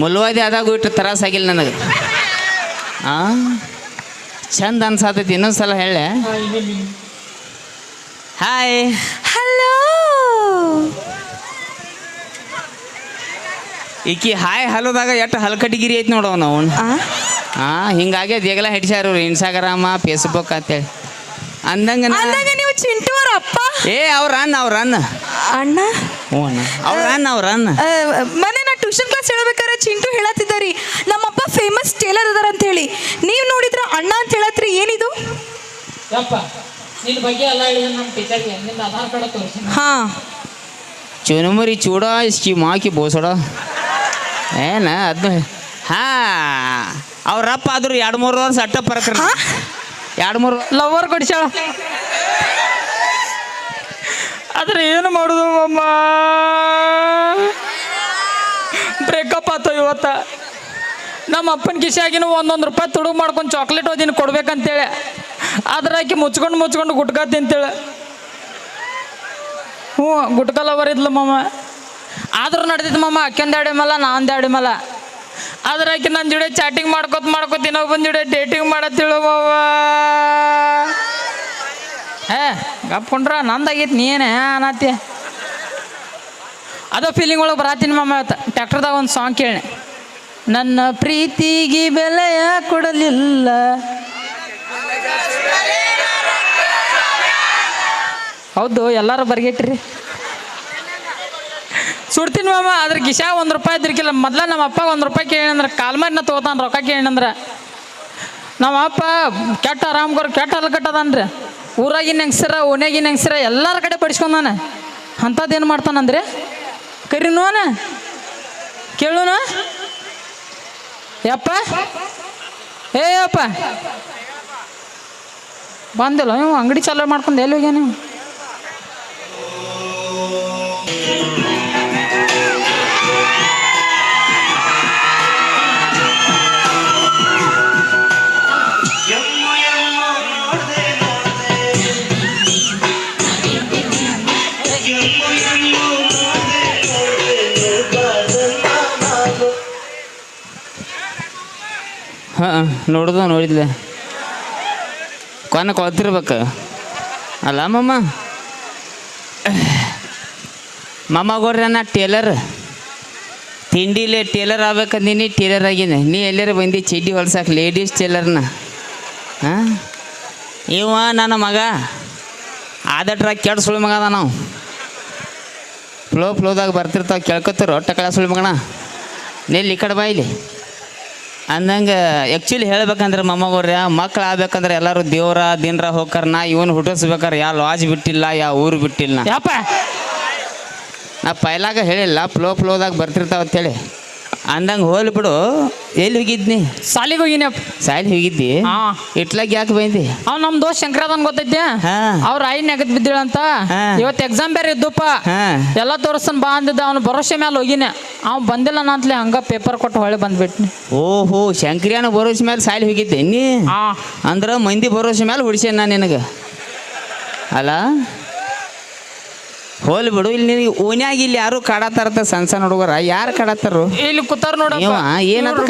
ಮುಲ್ವಾದಿ ಆದಾಗ ಇಟ್ಟು ತ್ರಾಸಾಗಿಲ್ಲ ನನಗೆ. ಹಾಂ ಚಂದ ಅನ್ಸಾತೈತಿ ಇನ್ನೊಂದು ಸಲ ಹೇಳೆ. ಹಾಯ್ ಹಲೋ ಈಕಿ ಹಾಯ್ ಹಲೋದಾಗ ಎಷ್ಟು ಹಲ್ಕಟಿಗಿರಿ ಐತಿ ನೋಡವ್ ನಾವು ಹಾಂ ಹಿಂಗಾಗೆ ದೇಗಲ ಹಿಡ್ಸ್ಯಾರ ಇನ್ಸ್ಟಾಗ್ರಾಮ ಫೇಸ್ಬುಕ್ ಅಂತೇಳಿ. ಅಂದಂಗ ನೀವು ಚಿಂಟು ಅವ್ರ ಅಪ್ಪ? ಏ ಅವ್ರ ಅನ್ನ ಅವ್ರ ಅನ್ನ ಅಣ್ಣ? ಹ್ಞೂ ಅಣ್ಣ. ಅವ್ರ ಅನ್ನ ಅವ್ರ ನಾ ಟ್ಯೂಷನ್ ಕ್ಲಾಸ್ ಹೇಳ್ಬೇಕಾದ್ರೆ ಚಿಂಟು ಹೇಳತ್ತಿದ್ದಾರಿ. ನಮ್ಮಪ್ಪ ಫೇಮಸ್ ಟೇಲರ್ ಅದಾರ ಅಂತ ಹೇಳಿ ನೀವು ನೋಡಿದ್ರ ಅಣ್ಣ ಅಂತ ಹೇಳತ್ರಿ ಏನಿದು? ಯಪ್ಪ ನಿನ್ನ ಬಗ್ಗೆ ಅಲ್ಲ ಹೇಳಿದ ನಮ್ಮ ಟೀಚರ್ಗೆ ನಿನ್ನ ಆಧಾರ್ ಕಾರ್ಡ್ ತೋರಿಸಿ ಹಾ. ಚುನುಮರಿ ಚೂಡ ಇಸ್ಕಿ ಮಾಕಿ ಬೋಸಡ. ಏನ ಅದು ಹಾ ಅವ್ರಪ್ಪ ಆದ್ರು ಎರಡು ಮೂರು ವರ್ಷ ಅಟ್ಟ ಪರಕ್ರ? ಎರಡು ಮೂರು ಲವರ್ ಕೊಡಿಸ್ಯಾಳ. ಆದ್ರೆ ಏನು ಮಾಡುದು ಅಮ್ಮ? ಬ್ರೇಕಪ್ ಆತು ಇವತ್ತ. ನಮ್ಮ ಅಪ್ಪನ ಕಿಶಾಗಿನ ಒಂದೊಂದು ರೂಪಾಯಿ ತುಡುಗು ಮಾಡ್ಕೊಂಡು ಚಾಕ್ಲೇಟ್ ಓದಿನ ಕೊಡ್ಬೇಕಂತೇಳಿ. ಆದ್ರೆ ಆಕಿ ಮುಚ್ಕೊಂಡು ಮುಚ್ಕೊಂಡು ಗುಟ್ಕಾ ತಿಂತೇಳೆ. ಹ್ಞೂ ಗುಟ್ಕಲ್ಲ ಲವರ್ ಇದ್ಲು ಮಮ್ಮ ಆದ್ರೂ ನಡೆದಿತ್ತು ಮಮ್ಮ ಅಕ್ಕಂದು ಅಡಿ ಮಲ್ಲ ನಾಂದು ದಾಡಿ ನನ್ನ ಜೋಡಿ ಚಾಟಿಂಗ್ ಮಾಡ್ಕೊತ ಮಾಡ್ಕೊತ ಇನ್ನೊಬ್ಬನ ಜೋಡಿ ಡೇಟಿಂಗ್ ಮಾಡತ್ತಿಳು ಮಮ್ಮ ಏ ಗಪ್ಕೊಂಡ್ರ ನಂದಾಗೈತಿ ನೀನೇ ಅನ್ನತ್ತಿ ಅದ ಫೀಲಿಂಗ್ ಒಳಗೆ ಬರಾತೀನಿ ಇವತ್ತು. ಟ್ಯಾಕ್ಟರ್ದಾಗ ಒಂದು ಸಾಂಗ್ ಕೇಳಿ ನನ್ನ ಪ್ರೀತಿಗೆ ಬೆಲೆಯ ಕೊಡಲಿಲ್ಲ. ಹೌದು, ಎಲ್ಲರೂ ಬರ್ಗೆಟ್ರಿ ಸುಡ್ತೀನಿ ಮಾಮ ಅದ್ರ ಗಿಶಾ ಒಂದು ರೂಪಾಯಿ ಇದ್ರಿಕಿಲ್ಲ ಮೊದ್ಲ ನಮ್ಮ ಅಪ್ಪ ಒಂದು ರೂಪಾಯಿ ಕೇಳಿನಂದ್ರೆ ಕಾಲ್ ಮಾಡಿ ನಾ ತೊಗೋತಾನ ರೊಕ್ಕ ಕೇಳಿನಂದ್ರೆ ನಮ್ಮ ಅಪ್ಪ ಕೆಟ್ಟ ಆರಾಮ್ಗೋರು ಕೆಟ್ಟ ಹಲ್ಕಟ್ಟದನ್ರಿ ಊರಾಗಿನ ಹೆಂಗ್ಸರ ಓನ್ಯಾಗಿನ ಹೆಂಗ್ಸರ ಎಲ್ಲರ ಕಡೆ ಪಡಿಸ್ಕೊಂಡಾನೆ ಅಂಥದ್ದು ಏನು ಮಾಡ್ತಾನಂದ್ರೆ? ಕರಿನೋನ ಕೇಳೋಣ ಯಪ್ಪ? ಏ ಯಪ್ಪ. ಬಂದಿಲ್ಲ ನೀವು ಅಂಗಡಿ ಚಾಲು ಮಾಡ್ಕೊಂಡು ಎಲ್ಲಿ ಹೋಗ್ಯ ನೀವು ಹಾಂ ನೋಡ್ದ, ನೋಡಿದ್ಲೆ. ಕೊನೆ ಕೊಳ್ತಿರ್ಬೇಕು. ಅಲ್ಲ ಮಮ್ಮ ಮಮ್ಮಗೋರ್ರಿ ನಾ ಟೇಲರ್. ತಿಂಡಿಲೆ ಟೇಲರ್ ಆಗ್ಬೇಕಂದಿನಿ, ಟೇಲರ್ ಆಗಿನಿ. ನೀ ಎಲ್ಲರೂ ಬಂದು ಚಡ್ಡಿ ಹೊಲ್ಸಾಕ ಲೇಡೀಸ್ ಟೇಲರ್ನ? ಹಾಂ? ಇವ ನನ್ನ ಮಗ. ಆದಟ್ರ ಕೆಟ್ಟ ಸುಳ್ಳು ಮಗ ಅದ ನಾವು ಫ್ಲೋ, ಫ್ಲೋದಾಗ ಬರ್ತಿರ್ತಾವ ಕೇಳ್ಕೊತಿರೋ ಟಕಳ ಸುಳ್ಳು ಮಗಣ ನೆಲ್ಲಿ ಈ ಕಡೆ ಬಾಯಿಲಿ ಅಂದಂಗೆ ಆ್ಯಕ್ಚುಲಿ ಹೇಳ್ಬೇಕಂದ್ರೆ ಮೊಮ್ಮಗೋರ್ಯ ಮಕ್ಳು ಆಗ್ಬೇಕಂದ್ರೆ ಎಲ್ಲರೂ ದೇವ್ರ ದಿನರ ಹೋಗ್ಕಾರ ನಾ ಇವನು ಹುಟ್ಟಿಸ್ಬೇಕಾರೆ ಯಾವ ಲಾಜ್ ಬಿಟ್ಟಿಲ್ಲ ಯಾವ ಊರು ಬಿಟ್ಟಿಲ್ಲ ನಾ. ಯಪ್ಪ ನಾ ಪೈಲಾಗ ಹೇಳಿಲ್ಲ ಫ್ಲೋ ಫ್ಲೋದಾಗ ಬರ್ತಿರ್ತಾವ ಅಂತೇಳಿ ಅಂದಂಗೆ ಹೋಗ್ಲಿ ಬಿಡು. ಎಲ್ಲಿ ಹೋಗಿದ್ನಿ? ಸಾಲಿಗೆ ಹೋಗಿನಪ್ಪ ಸಾಲಿ ಹೋಗಿದ್ದಿ? ಹಾ. ಇಟ್ಲಾಗ ಯಾಕೆ ಬಂದಿ? ಅವ್ ನಮ್ ದೋಸ್ತ್ ಶಂಕರದನ್ ಗೊತ್ತೈತೆ? ಹಾ. ಅವ್ರ ಐ ನೆಗದ್ ಬಿದ್ದಿಳಂತ. ಹಾ. ಇವತ್ತು ಎಕ್ಸಾಮ್ ಬೇರೆ ಇದ್ದಪ್ಪ ಹಾ. ಎಲ್ಲ ತೋರಿಸ್ತಾನ ಬಾ ಅಂದಿದ್ದ. ಅವ್ನ ಭರೋಸೆ ಮೇಲೆ ಹೋಗಿನ. ಅವ್ ಬಂದಿಲ್ಲ ಅಂತಲೇ ಹಂಗ ಪೇಪರ್ ಕೊಟ್ಟು ಹೊಳೆ ಬಂದ್ಬಿಟ್ನಿ. ಓಹೋ ಶಂಕ್ರಿಯಾನ ಭರೋಸೆ ಮೇಲೆ ಸಾಲಿ ಹೋಗಿದ್ದೆ ನೀ ಹಾ. ಅಂದ್ರೆ ಮಂದಿ ಭರೋಸೆ ಮೇಲೆ ಹುಡ್ಸೇನ ನಾ ನಿನಗೆ. ಅಲ್ಲ ಹೋಲ್ ಬಿಡು. ಇಲ್ಲಿ ನಿನಗೆ ಓನ್ಯಾಗ ಇಲ್ಲಿ ಯಾರು ಕಾಡತ್ತಾರತ್ತ ಸಣ್ಣ ಸಣ್ಣ ಹುಡುಗರ? ಯಾರು ಕಾಡತ್ತಾರು ಇಲ್ಲಿ ಕೂತಾರ ನೋಡ ಇವ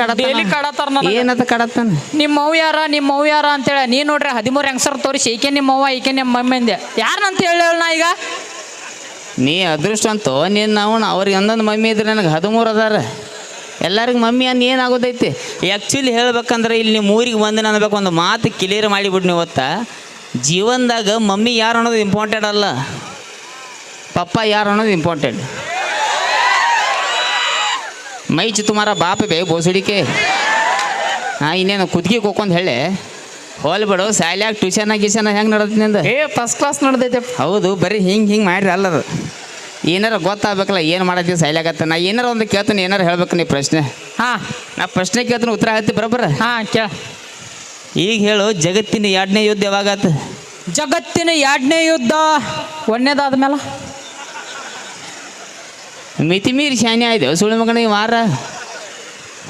ಕಾಡತ್ತ ಡೈಲಿ ಕಾಡತ್ತಾರ ಕಾಡತ್ತಾನ ನನಗ. ಏನತ್ತ ಕಾಡತ್ತಾನ ನಿಮ್ಮ ಅವ್ ಯಾರ? ನಿಮ್ಮ ಅವ್ವ ಯಾರ ಅಂತೇಳಿ? ನೀ ನೋಡ್ರಿ ಹದಿಮೂರು ಹೆಂಗಸರ್ ತೋರಿಸಿ ಈಕೆ ನಿಮ್ಮ ಅವ್ವ ಈಕೆ ನಿಮ್ಮ ಮಮ್ಮಿ ಅಂದೆ. ಯಾರನ್ನಂತ ಹೇಳಿ ನಾ ಈಗ? ನೀ ಅದೃಷ್ಟ ಅಂತೋ ನೀನು ನಾವು ಅವ್ರಿಗೆ ಒಂದೊಂದು ಮಮ್ಮಿ ಇದ್ರೆ ನನಗೆ ಹದಿಮೂರು ಅದಾರ. ಎಲ್ಲರಿಗೆ ಮಮ್ಮಿ ಅನ್ನ ಏನಾಗೋದೈತಿ ಆ್ಯಕ್ಚುಲಿ ಹೇಳ್ಬೇಕಂದ್ರೆ ಇಲ್ಲಿ ನಿಮ್ಮ ಊರಿಗೆ ಬಂದು ಅನ್ಬೇಕು ಒಂದು ಮಾತು ಕ್ಲಿಯರ್ ಮಾಡಿಬಿಡ್ನಿ ನೀವು ಗೊತ್ತಾ ಜೀವನದಾಗ ಮಮ್ಮಿ ಯಾರು ಅನ್ನೋದು ಇಂಪಾರ್ಟೆಂಟ್ ಅಲ್ಲ. ಪಪ್ಪ ಯಾರು ಅನ್ನೋದು ಇಂಪಾರ್ಟೆಂಟ್ ಮೈ ಚಿ ತುಮಾರ ಬಾಪ ಬೇ ಬೋಸಿಡಿಕೆ. ಹಾಂ ಇನ್ನೇನು ಕುದ್ಗಿ ಕೋಕೊಂಡ್ ಹೇಳಿ. ಹೋಲ್ ಬಿಡು ಶಾಲ್ಯಾಗ ಟ್ಯೂಷನ್ ಗೀಷನ್ ಹೆಂಗೆ ಅಂದ್ರೆ ಏ ಫಸ್ಟ್ ಕ್ಲಾಸ್ ನಡೆದೈತೆ. ಹೌದು ಬರೀ ಹಿಂಗೆ ಹಿಂಗೆ ಮಾಡಿರಿ ಅಲ್ಲದು. ಏನಾರ ಗೊತ್ತಾಗಬೇಕಲ್ಲ ಏನು ಮಾಡತ್ತೀವಿ ಸೈಲಾಗತ್ತ ನಾ ಏನಾರ ಒಂದು ಕೇಳ್ತೀನಿ ಏನಾರು ಹೇಳ್ಬೇಕು ನೀ ಪ್ರಶ್ನೆ. ಹಾಂ. ನಾ ಪ್ರಶ್ನೆ ಕೇಳ್ತೀನಿ ಉತ್ತರ ಹೇಳ್ತಿ ಬರೋಬ್ಬರ. ಹಾಂ ಕೇಳ. ಈಗ ಹೇಳು ಜಗತ್ತಿನ ಎರಡನೇ ಯುದ್ಧ ಯಾವಾಗತ್ತೆ ಜಗತ್ತಿನ ಎರಡನೇ ಯುದ್ಧ ಒಂದೇದಾದ್ಮೇಲೆ? ಮಿತಿ ಮೀರಿ ಶಾನೆ ಆಯ್ತು ಸುಳ್ಳು ಮಗನಿಗೆ ಮಾರ ವಾರ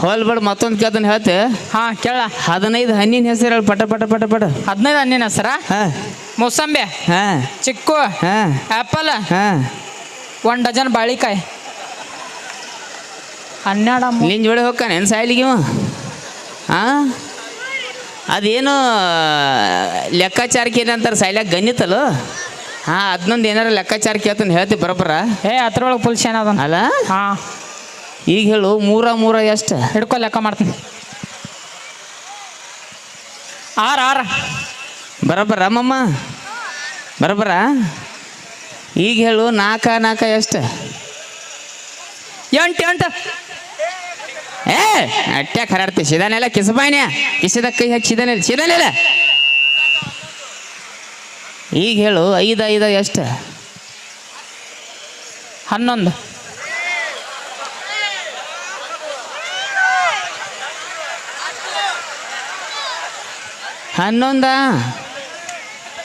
ಹೋಲ್ ಬಿಡು ಮತ್ತೊಂದು ಕೇಳ್ತಾನೆ ಹೇಳ್ತೆ. ಹಾ ಕೇಳ. ಹದಿನೈದು ಹಣ್ಣಿನ ಹೆಸರು ಹೇಳು ಪಟ ಪಟ ಪಟ ಪಟ. ಹದಿನೈದು ಹಣ್ಣಿನ ಹೆಸರ? ಹಾಂ. ಮೂಸಂಬೆ ಹಾಂ. ಚಿಕ್ಕು ಹಾಂ. ಆ್ಯಪಲ್ ಹಾಂ. ಒಂದು ಡಜನ್ ಬಾಳಿಕಾಯಿ. ಹನ್ನೆರಡ ನಿನ್ ನಿನ್ನ ಜೋಡಿ ಹೋಗ್ಕಾನೆ ಏನು ಸಾಯ್ಲಿಗೆ ಇವ. ಹಾಂ ಅದೇನು ಲೆಕ್ಕಾಚಾರಕ್ಕೆ ಏನಂತಾರೆ ಸಾಯ್ಲಾಕ ಗಣಿತಲ್ಲ ಹಾಂ ಅದನ್ನೊಂದು ಏನಾರ ಲೆಕ್ಕಾಚಾರ ಕೇಳ್ತಾನೆ ಹೇಳ್ತಿ ಬರಬರ ಏ ಅದ್ರೊಳಗೆ ಫುಲ್ ಶೇನ್ ಅದ ಅಲ್ಲ? ಹಾ. ಈಗ ಹೇಳು ಮೂರ ಮೂರ ಎಷ್ಟು? ಹಿಡ್ಕೊ ಲೆಕ್ಕ ಮಾಡ್ತೀನಿ. ಆರ್ ಆರ. ಬರೋಬ್ಬರ ಮಮ್ಮ ಬರೋಬ್ಬರ? ಈಗ ಹೇಳು ನಾಲ್ಕ ನಾಲ್ಕ ಎಷ್ಟು? ಎಂಟು ಎಂಟು. ಏ ಅಟ್ಯಾಕ್ ಹರಾಡ್ತಿ ಸಿದಾನೆಲ್ಲ ಕಿಸಬಾಯ್ನ್ಯ? ಕಿಸದ ಕೈ ಹಾಕಿ ಸಿದಾನೆಲ್ಲ ಸಿದಾನೆಲ್ಲ. ಈಗ ಹೇಳು, ಐದು ಐದು, ಎಷ್ಟು? ಹನ್ನೊಂದು. ಹನ್ನೊಂದ?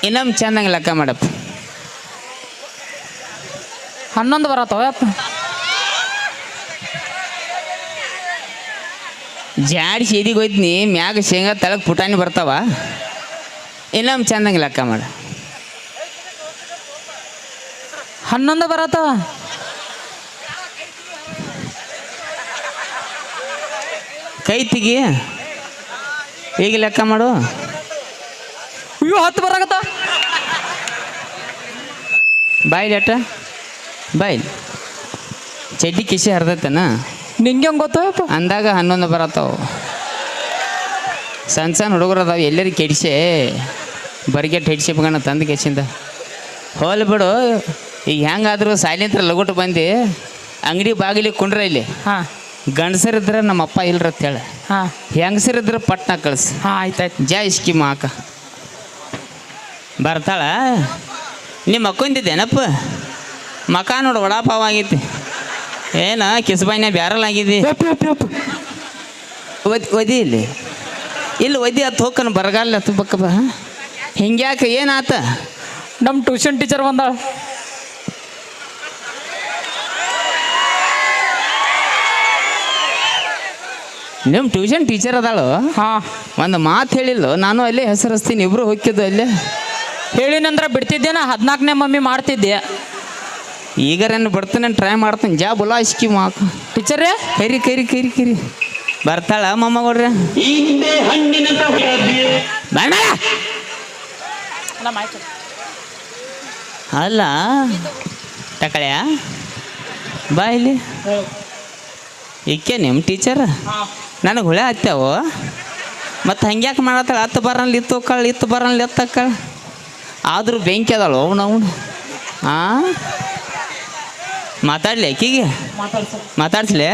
ಇನ್ನೊಮ್ಮೆ ಚೆನ್ನಾಗಿ ಲೆಕ್ಕ ಮಾಡಪ್ಪ. ಹನ್ನೊಂದು ಬರತ್ತವ ಯಪ್ಪ. ಜಾಡಿ ಸೀದಿಗೆ ಹೋಯ್ತೀನಿ, ಮ್ಯಾಗ ಶೇಂಗಾ ತಳಗೆ ಪುಟಾಣಿ ಬರ್ತಾವ. ಇನ್ನೊಮ್ಮೆ ಚೆನ್ನಾಗಿ ಲೆಕ್ಕ ಮಾಡ. ಹನ್ನೊಂದು ಬರತ್ತವ? ಕೈ ತೆಗಿ. ಈಗ ಲೆಕ್ಕ ಮಾಡು? ಅಯ್ಯೋ ಹತ್ತು ಬರಾಕತ್ತ. ಬಾಯ್ಲಿ ಅಟ್ಟ. ಬಾಯ್ಲಿ. ಚಡ್ಡಿ ಕಿಸಿ ಹರಿದೈತೇನ? ನಿಂಗೆ ಹೆಂಗೆ ಗೊತ್ತು ಅಂದಾಗ ಹನ್ನೊಂದು ಬರತ್ತಾವ. ಸಣ್ಣ ಸಣ್ಣ ಹುಡುಗರು ಅದಾವ ಕೆಡಿಸೇ ಕೆಡಿಸೆ? ಬರಿಗೆಟ್ ಬಣ್ಣ ತಂದು ಕೆಸಿಂದ. ಹೋಲ್ ಬಿಡು. ಈಗ ಹೆಂಗಾದ್ರೂ ಸಾಯ್ಲಿಂತ್ರ ಲಗುಟ್ ಬಂದು ಅಂಗಡಿ ಬಾಗಿಲಿ ಕುಂಡ್ರ ಇಲ್ಲಿ. ಹಾಂ. ಗಂಡಸರಿದ್ರೆ ನಮ್ಮ ಅಪ್ಪ ಇಲ್ರ ಹೇಳ. ಹಾಂ. ಹೆಂಗಸರಿದ್ರೆ ಪಟ್ನ ಕಳ್ಸಿ. ಹಾಂ ಆಯ್ತಾಯ್ತು. ಜಾ ಇಸ್ಕಿಮ್ ಹಾಕ. ಬರ್ತಾಳ? ನಿಮ್ಮ ಅಕ್ಕೊಂದಿದ್ದೇನಪ್ಪ? ಮಕ ನೋಡು ವಡಾಪಾವ್ ಆಗೈತಿ. ಏನ ಕಿಸಬಾಯಿನ ಬ್ಯಾರಲ್ ಆಗಿದ್ದಿ ಒದಿ ಒದಿ ಇಲ್ಲಿ. ಇಲ್ಲಿ ಒದಿ ಹತ್ತು ಹೋಕನ್ ಬರಗಾಲ ಹತ್ತು ಬಕ್ಕ ಬಾ. ಹಿಂಗ್ಯಾಕ ಏನಾತ? ನಮ್ಮ ಟ್ಯೂಷನ್ ಟೀಚರ್ ಬಂದಾಳ. ನಿಮ್ಮ ಟ್ಯೂಷನ್ ಟೀಚರ್ ಅದಾಳು? ಹಾಂ. ಒಂದು ಮಾತು ಹೇಳಿಲ್ಲ ನಾನು ಅಲ್ಲೇ ಹೆಸರಿಸ್ತೀನಿ ಹಚ್ತೀನಿ ಇಬ್ರು ಹೋಗ್ತಿದ್ದು ಅಲ್ಲೇ. ಹೇಳಿನಂದ್ರೆ ಬಿಡ್ತಿದ್ದೇನ ಹದಿನಾಲ್ಕನೇ ಮಮ್ಮಿ ಮಾಡ್ತಿದ್ದೆ. ಈಗರೇನು ಬರ್ತಾನೆ ಟ್ರೈ ಮಾಡ್ತೀನಿ ಜಾ ಬುಲಾ ಇಸ್ಕಿ ಮಾಕ. ಟೀಚರೇ ಕರಿ ಕರಿ ಕರಿ ಕರಿ. ಬರ್ತಾಳ ಮೊಮ್ಮಗಳ್ರೆ ಬೇಡ ಅಲ್ಲ ತಕಳೆಯ? ಬಾ ಇಲ್ಲಿ. ಇಕ್ಕೆ ನಿಮ್ಮ ಟೀಚರ್ ನನಗೆ ಹುಳ ಹತ್ತವು ಮತ್ತು ಹಂಗ್ಯಾಕೆ ಮಾಡತ್ತಾಳೆ? ಹತ್ತು ಬರಲ್ಲ ಇತ್ತು ಹೋಕ್ಕಳ ಇತ್ತು ಬರಲ್ಲ ಎತ್ತಕ್ಕಳ ಆದರೂ ಬೆಂಕಿ ಅದಳು ಅವನು ಅವನು. ಹಾಂ ಮಾತಾಡ್ಲಿ ಆಕಿಗೆ? ಮಾತಾಡ್ಸ್ಲೆ?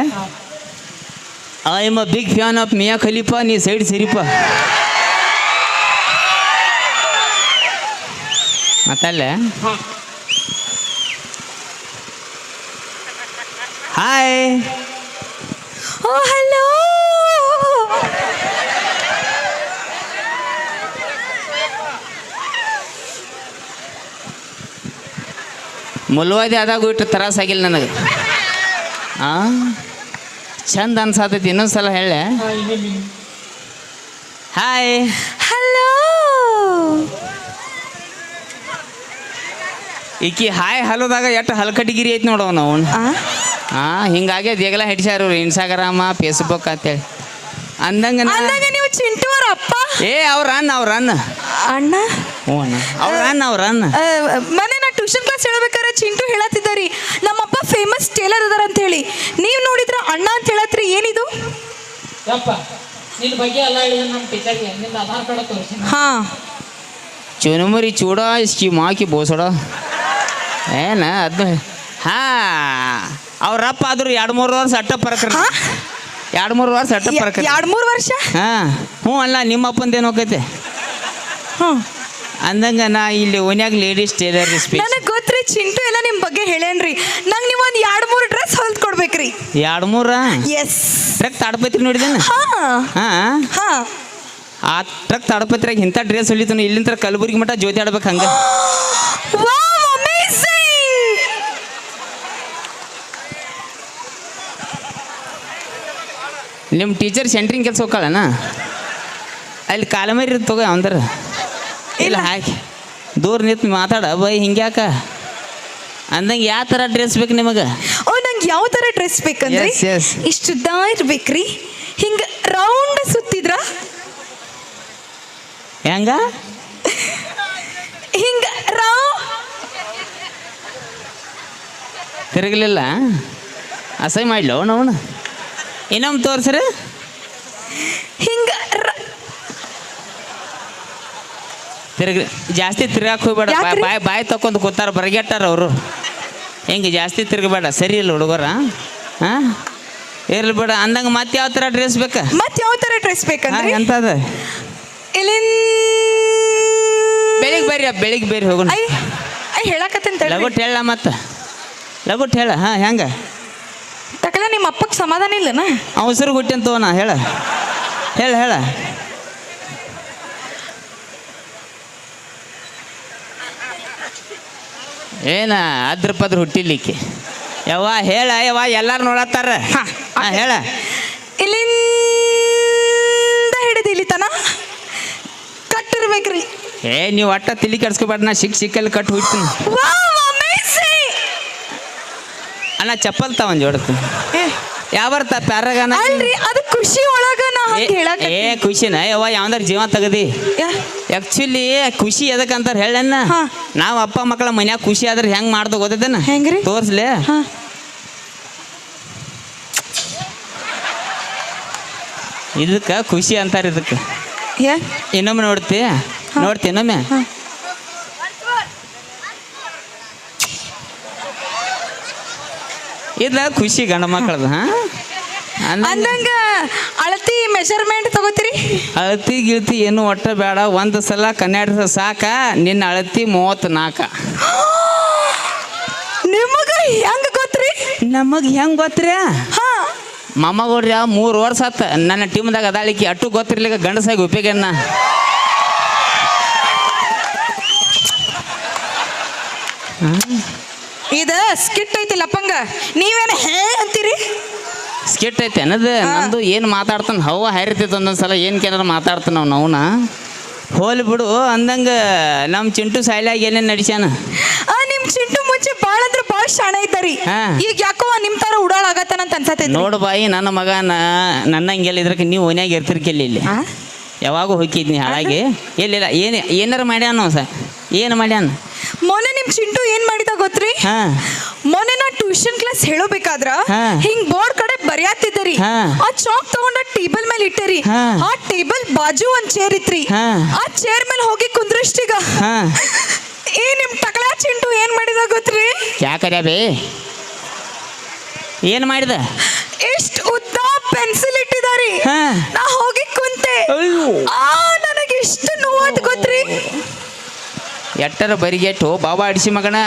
I am a big fan of Mia Khalifa ನೀ ಸೈಡ್ ಸಿರಿಪ ಮಾತಾಡಲೆ? ಹಾಯ್ ಓ ಹಲೋ ಮುಲ್ವಾದಿ ಆದಾಗೂ ಇಟ್ಟು ತ್ರಾಸಾಗಿಲ್ಲ ನನಗೆ. ಹಾಂ ಚಂದ ಅನ್ಸಾತೈತಿ ಇನ್ನೊಂದು ಸಲ ಹೇಳೆ ಹಾಯ್ ಹಲೋ ಈಕಿ ಹಾಯ್ ಹಲೋದಾಗ ಎಷ್ಟು ಹಲ್ಕಟ್ಟಿಗಿರಿ ಐತಿ ನೋಡವ ನಾವು ಹಾಂ ಹಿಂಗಾಗಿ ದೇಗಲ ಹಿಡ್ಸ್ಯಾರ ಇನ್ಸ್ಟಾಗ್ರಾಮ ಫೇಸ್ಬುಕ್ ಅಂತೇಳಿ. ಅಂದಂಗ ನೀವು ಚಿಂಟು ಅಪ್ಪ? ಏ ಅವ್ರ ಅನ್ನ ಅವ್ರ ಅನ್ನ ಅಣ್ಣ? ಹ್ಞೂ ಅಣ್ಣ. ಅವ್ರ ಅನ್ನ ಅವ್ರ ಅನ್ನ ಆ, ಮೊನ್ನೆ ನಾ ಟ್ಯೂಷನ್ ಕ್ಲಾಸ್ ಹೇಳ್ಬೇಕಾದ್ರೆ ಚಿಂಟು ಹೇಳತ್ತಿದ್ದಾರಿ ನಮ್ಮಪ್ಪ ಫೇಮಸ್ ಟೇಲರ್ ಅದಾರ ಅಂತ ಹೇಳಿ ನೀವು ನೋಡಿದ್ರ ಅಣ್ಣ ಅಂತ ಹೇಳತ್ರಿ ಏನಿದು? ಹಾ. ಚುನುಮುರಿ ಚೂಡ ಇಸ್ಕಿ ಮಾಕಿ ಬೋಸಡ. ಏನ ಅದು ಹಾ ಅವ್ರಪ್ಪ ಆದ್ರು ಎರಡು ಮೂರು ವರ್ಷ ಅಟ್ಟ ಪರಕ್ರ? ಎರಡು ಮೂರು ವರ್ಷ ಅಟ್ಟ ಪರಕ್ರ ಎರಡ್ ಮೂರ್ ವರ್ಷ? ಹಾ ಹ್ಞೂ ಅಲ್ಲ ನಿಮ್ಮ ಅಪ್ಪಂದೇನು ಹೋಗೈತೆ ಹ್ಞೂ ಅಂದಂಗ ನಾ ಇಲ್ಲಿ ಓನ್ಯಾಗ ಲೇಡೀಸ್ ಟೇಲರ್ ಸ್ಪೀಚ್ ನನಗ್ ಚಿಂಟು ಎಲ್ಲ ನಿಮ್ಮ ಬಗ್ಗೆ ಹೇಳೇನ್ರಿ? ನಂಗೆ ನೀವು ಒಂದು ಎರಡ್ ಮೂರು ಡ್ರೆಸ್ ಹೊಲ್ದ್ ಕೊಡ್ಬೇಕ್ರಿ. ಎರಡು ಮೂರ? ಎಸ್ ಟ್ರಕ್ ತಾಡ್ಪತ್ರಿ ನೋಡಿದೇನ ಹಾ. ಹಾಂ. ಆ ಟ್ರಕ್ ತಾಡ್ಪತ್ರಿಯಾಗ ಇಂಥ ಡ್ರೆಸ್ ಹೊಲಿತಾನು ಇಲ್ಲಿಂದ ಕಲಬುರ್ಗಿ ಮಠ ಜ್ಯೋತಿ ಆಡ್ಬೇಕು ಹಂಗ. ನಿಮ್ಮ ಟೀಚರ್ ಸೆಂಟ್ರಿಂಗ್ ಕೆಲಸ ಹೋಗ್ಕಳನ? ಅಲ್ಲಿ ಕಾಲಮೇರಿ ತಗೋ ಅಂದ್ರೆ ಇಲ್ಲ ಹಾಕಿ ದೂರ ನಿಂತು ಮಾತಾಡ ಬೈ ಹಿಂಗ್ಯಾಕ? ಅಂದಂಗೆ ಯಾವ ತರ ಡ್ರೆಸ್ ಬೇಕು ನಿಮಗೆ? ಓ ನಂಗೆ ಯಾವ ತರ ಡ್ರೆಸ್ ಬೇಕಂದ್ರೆ Yes, yes. ಇರ್ಬೇಕ್ರಿ. ಹಿಂಗ ರೌಂಡ್ ಸುತ್ತಿದ್ರ? ಹೆಂಗ? ಹಿಂಗ ರೌ ತಿರುಗಲಿಲ್ಲ ಅಸಹ್ಯ ಮಾಡ್ಲೋ ಅವನು ಇನ್ನೊಮ್ಮೆ ತೋರ್ಸ್ರಿ. ಹಿಂಗ ರ- ತಿರುಗ ಜಾಸ್ತಿ ತಿರ್ಗಾಕ್ ಹೋಗ್ಬೇಡ. ಯಾಕ್ರಿ? ಬಾಯ್ ಬಾಯ್ ತಕೊಂಡ್ ಕೂತಾರ ಬರಗೆಟ್ಟಾರ ಅವರು. ಹಿಂಗೆ ಜಾಸ್ತಿ ತಿರುಗಬೇಡ ಸರಿ ಇಲ್ಲ ಹುಡುಗರ ಹಾಂ ಇರ್ಲಿ ಬೇಡ ಅಂದಂಗೆ ಮತ್ತೆ ಯಾವ ಥರ ಡ್ರೆಸ್ ಬೇಕಾ? ಮತ್ತೆ ಯಾವ ತರ ಡ್ರೆಸ್ ಬೇಕಂದ್ರೆ? ಎಂತದ? ಇಲ್ಲಿಂದ ಬೆಳಿಗ್ಗೆ ಬರ್ರಿ ಬೆಳಿಗ್ಗೆ ಬೇರೆ ಹೋಗೋಣ. ಐ ಐ ಹೇಳಕತ್ತಂತ ಲಗುಟ್ ಹೇಳ ಮತ್ತೆ. ಲಗುಟ್ ಹೇಳ ಹಾಂ ಹೆಂಗೆ? ತಕಲ ನಿಮ್ಮ ಅಪ್ಪಕ್ಕೆ ಸಮಾಧಾನ ಇಲ್ಲನಾ? ಅವಸರು ಹುಟ್ಟಿಂತ ಅಂತ ಹೇಳ. ಹೇಳ ಹೇಳ. ಏನ ಅದ್ರ ಪದ್ರ ಹುಟ್ಟಿಲಿಕ್ಕೆ? ಯವ್ವ ಹೇಳ ಯವ್ವ ಎಲ್ಲಾರು ನೋಡತ್ತಾರ? ಹಾ, ಹೇಳ. ಇಲ್ಲಿಂದ ಹಿಡಿದು ಇಲ್ಲಿ ತನ ಕಟ್ಟಿರ್ಬೇಕ್ರಿ. ಏ ನೀವು ಒಟ್ಟ ತಿಳಿ ಕೆಡ್ಸ್ಕೊಬೇಡ ನಾ ಸಿಕ್ ಸಿಕ್ಕಲ್ಲಿ ಕಟ್ ಹುಡ್ತೀನಿ ಅಮೇಜಿಂಗ್ ಅಣ್ಣ ಚಪ್ಪಲ್ ತಗೊಂಡ್ ಜೋಡತ್ತು ಯಾವ ಬರ್ತಾ ಪ್ಯಾರಾಗನ? ಅಲ್ರಿ ಅದು ಖುಷಿ ಒಳಗ ನಾ ಹಂಗ ಹೇಳಕ ಏ ಖುಷಿನ? ಯವ್ವ ಯಾವ್ದಾರ ಜೀವ ತೆಗದಿ. ಆ್ಯಕ್ಚುಲಿ ಖುಷಿ ಎದಕ್ಕಂತಾರ ಹೇಳಣ್ಣ ನಾವ್ ಅಪ್ಪ ಮಕ್ಕಳ ಮನ್ಯಾಗ ಖುಷಿ ಆದ್ರೆ ಹೆಂಗ್ ಮಾಡ್ದು ಗೊತ್ತೇನ ಹೆಂಗ್ರಿ? ತೋರ್ಸ್ಲೆ. ಇದಕ್ಕ ಖುಷಿ ಅಂತಾರ ಇದಕ್ಕೆ. ಇನ್ನೊಮ್ಮೆ ನೋಡ್ತಿ? ನೋಡ್ತಿ ಇನ್ನೊಮ್ಮೆ? ಇದ ಖುಷಿ ಗಂಡ ಮಕ್ಕಳದ ಹಾ? ಅಂದಂಗ ಅಳತಿ ಮೆಷರ್ಮೆಂಟ್ ತಗೋತೀರಿ? ಅಳತಿ ಗಿಳತಿ ಏನು ಒಟ್ಟ ಬೇಡ ಒಂದು ಸಲ ಕನ್ನಡ ಸಾಕ ನಿನ್ನ ಅಳತಿ ಮೂವತ್ತು ನಾಲ್ಕ ನಿಮಗ ಹೆಂಗ ಗೊತ್ತ್ರಿ? ನಮಗೆ ಹೆಂಗ್ ಗೊತ್ತ್ರಿ? ಹಾ. ಮೊಮ್ಮಗಳ್ರಿ ಮೂರು ವರ್ಷ ಆತ ನನ್ನ ಟೀಮ್ದಾಗ ಅದಾಳಿಕೆ ಅಟ್ಟು ಗೊತ್ತಿರ್ಲಿಕ್ಕೆ ಗಂಡಸಾಗಿ ಉಪಯೋಗನ್ನ ಇದ ಸ್ಕಿಟ್ ಐತಿ ಲಪ್ಪಂಗ ನೀವೇನ ಹೇ ಅಂತೀರಿ? ಸ್ಕಿಟ್ ಐತೆ ಅನ್ನೋದು ನಂದು ಏನು ಮಾತಾಡ್ತಾನ? ಹವ್ವ ಹೈರ್ತೈತೆ ಒಂದೊಂದ್ಸಲ ಏನು ಕೇನಾರ ಮಾತಾಡ್ತಾನ ನಾವು ಅವನ? ಹೋಲಿ ಬಿಡು ಅಂದಂಗ ನಮ್ಮ ಚಿಂಟು ಸಾಯ್ಲಾಗಿ ಏನೇನು ನಡಿಸ್ಯಾನ? ಆ ನಿಮ್ ಚಿಂಟು ಮುಂಚೆ ಬಾಳ ಅಂದ್ರ ಬಾಳ ಶಾಣ ಇದ್ದಾರಿ ಹಾ. ಈಗ ಯಾಕೋ ನಿಮ್ ತರ ಉಡಾಳ ಆಗತ್ತಾನಂತ ಅನ್ಸತೈತಿ ನೋಡು ಬಾಯಿ ನನ್ನ ಮಗನ ನನ್ನ ಹಂಗೆಲ್ಲ ಇದ್ರಕ್ಕೆ ನೀವು ಓನ್ಯಾಗ ಇರ್ತಿರ್ಕಿಲ್ಲ ಇಲ್ಲಿ. ಆ? ಯಾವಾಗ ಹೋಗಿದ್ನಿ ಹಾಳಾಗಿ. ಎಲ್ಲಿಲ್ಲ ಏನು ಏನಾರ ಮಾಡ್ಯಾನ ಸರ್ ಏನು ಮಾಡ್ಯಾನ? ಮೊನ್ನೆ ನಿಮ್ ಚಿಂಟು ಏನ್ ಮಾಡಿದ ಗೊತ್ತ್ರಿ? ಹಾಂ. ಮೊನ್ನೆ ನಾ ಟ್ಯೂಷನ್ ಕ್ಲಾಸ್ ಹೇಳೋಬೇಕಾದ್ರ ಹಾ. ಹಿಂಗ್ ಬೋರ್ಡ್ ಕಡೆ ಬರೆಯತ್ತಿದ್ದರಿ ಹಾ. ಆ ಚಾಕ್ ತಗೊಂಡ ಟೇಬಲ್ ಮೇಲೆ ಇಟ್ಟರಿ. ಹಾ. ಆ ಟೇಬಲ್ ಬಾಜು ಒಂದ್ ಚೇರ್ ಇತ್ರಿ. ಹಾ. ಆ ಚೇರ್ ಮೇಲೆ ಹೋಗಿ ಕುಂದ್ರಷ್ಟೀಗ. ಹಾಂ. ಈ ನಿಮ್ ಟಕಳ ಚಿಂಟು ಏನ್ ಮಾಡಿದ ಗೊತ್ತ್ರಿ? ಯಾಕರ್ಯಾ ಬೇ ಏನು ಮಾಡಿದ? ಎಷ್ಟ್ ಉದ್ದ ಪೆನ್ಸಿಲ್ ಇಟ್ಟಿದಾರಿ. ಹಾ. ನಾ ಹೋಗಿ ಕುಂತೆ. ಅಯ್ಯೋ. ಆ ನನಗೆ ಎಷ್ಟು ನೋವಾದ್ ಗೊತ್ತ್ರಿ. ಎಟ್ಟರ ಬರಿಗೆಟ್ಟು ಬಾಬಾ ಅಡಿಸಿ ಮಗನ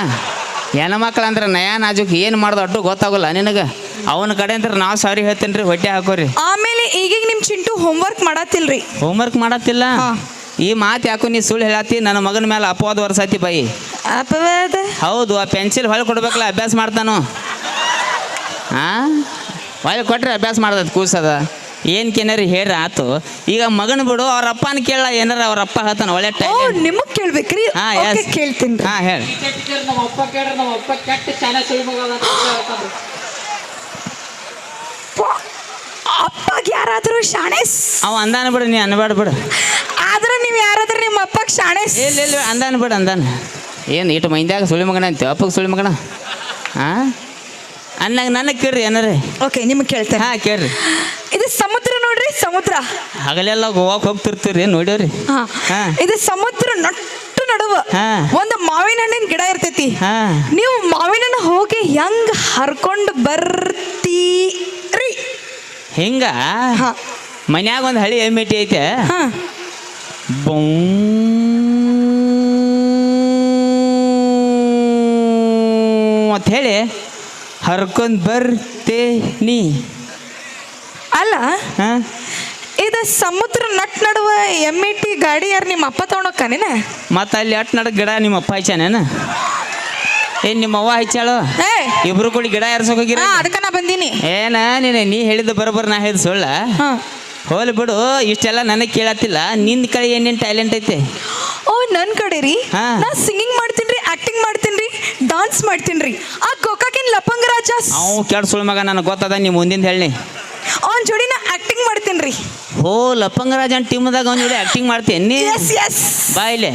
ಹೆಣ್ಮಕ್ಳು ಅಂದ್ರೆ ನಯಾ ನಾಜುಕ್ ಏನು ಮಾಡ್ದು ಅಟ್ಟು ಗೊತ್ತಾಗಲ್ಲ ನಿನಗೆ. ಅವನ ಕಡೆ ಅಂದ್ರೆ ನಾವು ಸಾರಿ ಹೇಳ್ತೇನೆ ರೀ ಹೊಟ್ಟೆ ಹಾಕೋರಿ. ಆಮೇಲೆ ಈಗೀಗ ನಿಮ್ ಚಿಂಟು ಹೋಮ್ವರ್ಕ್ ಮಾಡತ್ತಿಲ್ರಿ ಹೋಮ್ವರ್ಕ್ ಮಾಡತ್ತಿಲ್ಲ? ಈ ಮಾತು ಯಾಕೋ ನೀ ಸುಳ್ಳು ಹೇಳತ್ತಿ ನನ್ನ ಮಗನ ಮೇಲೆ ಅಪವಾದ ವರ್ಷಾತಿ ಬಾಯಿ. ಅಪವಾದ? ಹೌದು ಆ ಪೆನ್ಸಿಲ್ ಹೊಳ್ ಕೊಡ್ಬೇಕಲ್ಲ ಅಭ್ಯಾಸ ಮಾಡ್ತಾನು. ಹಾಂ ಹೊಳ್ ಕೊಟ್ರೆ ಅಭ್ಯಾಸ ಮಾಡ್ದ ಕೂಸದ. ಏನು ಕೇನಾರಿ ಹೇಳ ಆತು. ಈಗ ಮಗನ ಬಿಡು ಅವ್ರ ಅಪ್ಪನ ಕೇಳ ಏನಾರ ಅವ್ರ ಅಪ್ಪ ಹೇಳ್ತಾನ ಒಳ್ಳೆ ಓ ಟೈಮ್ ನಿಮಗ್ ಕೇಳ್ಬೇಕ್ರಿ? ಹಾಂ ಎಸ್ ಕೇಳ್ತೀನಿ. ಹಾಂ ಹೇಳಿ. ನಮ್ಮ ಅಪ್ಪ ಕೇಳ್ರಿ ನಮ್ಮ ಅಪ್ಪ ಕೆಟ್ಟ ಚಾನ ಸುಳಿ ಮಗ ಅದ ಅಂತ ಹೇಳ್ತಾನ್ರಿ. ಅಪ್ಪಗ್ ಯಾರಾದ್ರೂ ಶಾಣೆಸ್ ಅವ ಅಂದಾನ ಬಿಡು ನೀ ಅನ್ಬೇಡ ಬಿಡು. ಆದ್ರೆ ನೀವ್ ಯಾರಾದ್ರೂ ನಿಮ್ಮ ಅಪ್ಪಗ್ ಶಾಣೆಸ್ ಇಲ್ಲ ಇಲ್ಲ ಅಂದಾನ ಬಿಡು ಅಂದಾನ. ಏನು ಇಟ್ಟು ಮೈಂದಾಗ ಸುಳಿ ಮಗನ ಅಂತ ಅಪ್ಪಗೆ ಸುಳಿ ಮಗನ? ಹಾಂ ಅನ್ನಂಗೆ ನನಗೆ ಕೇಳ್ರಿ ಏನಾರ? ಓಕೆ ನಿಮ್ಗೆ ಕೇಳ್ತೇನೆ. ಹಾಂ ಕೇಳ್ರಿ. ಸಮುದ್ರ. ಹಗಲೆಲ್ಲ ಗೋವಾಕ್ ಹೋಗ್ತಿರ್ತೀರಿ ನೋಡ್ಯಾವ್ರಿ ಹಾ. ಹಾಂ. ಇದು ಸಮುದ್ರ ನಟ್ಟು ನಡುವ ಹಾ. ಒಂದು ಮಾವಿನ ಹಣ್ಣಿನ ಗಿಡ ಇರ್ತೈತಿ. ಹಾಂ. ನೀವು ಮಾವಿನ ಹಣ್ಣು ಹೋಗಿ ಹೆಂಗ್ ಹರ್ಕೊಂಡು ಬರ್ತೀರಿ? ಹಿಂಗ? ಹಾ. ಮನ್ಯಾಗ ಒಂದು ಹಳಿ ಎಮ್ಮಿಟಿ ಐತೆ. ಹಾ. ಬೌ. ಅಂತ ಹೇಳಿ ಹರ್ಕೊಂಡ್ ಬರ್ತೇನಿ. ಅಲ್ಲ ಹಾಂ. ಇದು ಸಮುದ್ರ ನಟ್ ನಡುವ ಇ ಟಿ ಗಾಡಿ ಯಾರು ನಿಮ್ಮ ಅಪ್ಪ ತಗೊಂಡೋಗ್ಕಾನೇನ ಮತ್ತು ಅಲ್ಲಿ ಅಟ್ ನಡ ಗಿಡ ನಿಮ್ಮ ಅಪ್ಪ ಹಚ್ಚಾನೇನ ಏನ್ ನಿಮ್ಮ ಅವ್ವ ಹಚ್ಚಾಳು ಏ ಇಬ್ರು ಕೂಡಿ ಗಿಡ ಏರ್ಸಕ್ ಹೋಗಿರ? ಹಾ ಅದಕ್ಕ ನಾ ಬಂದೀನಿ. ಏನ ನೀನು ನೀ ಹೇಳಿದ ಬರೋಬ್ಬರ ನಾ ಹೇಳಿದ ಸುಳ್ಳ? ಹಾ. ಹೋಲಿ ಬಿಡು ಇಷ್ಟೆಲ್ಲ ನನಗೆ ಕೇಳತ್ತಿಲ್ಲ. ನಿನ್ನ ಕಡೆ ಏನೇನು ಟ್ಯಾಲೆಂಟ್ ಐತೆ? ಓ ನನ್ನ ಕಡೆ ರೀ? ಹಾ. ನಾ ಸಿಂಗಿಂಗ್ ಮಾಡ್ತೀನಿ ಆಕ್ಟಿಂಗ್ ಮಾಡ್ತೀನಿ ಡಾನ್ಸ್ ಮಾಡ್ತೀನಿ ಆ ಗೋಕಾಕಿನ್ ಲಪಂಗ ರಾಜ ಅವು ಕೆಡ್ ಸುಳ್ಳು ಮಗ ನನಗೆ ಗೊತ್ತದ ನೀವು ಮುಂದಿನ ಹೇಳಿ. ಅವನ ಜೋಡಿ ಆಕ್ಟಿಂಗ್ ಮಾಡ್ತೀನಿ ರೀ. ಓ ಲಪ್ಪಂಗರಾಜನ್ ಟೀಮ್ದಾಗ ಅವ್ನ ಜೋಡಿ ಆ್ಯಕ್ಟಿಂಗ್ ಮಾಡ್ತೀನಿ. ಎಸ್ ಎಸ್ ಬಾ ಇಲ್ಲಿ.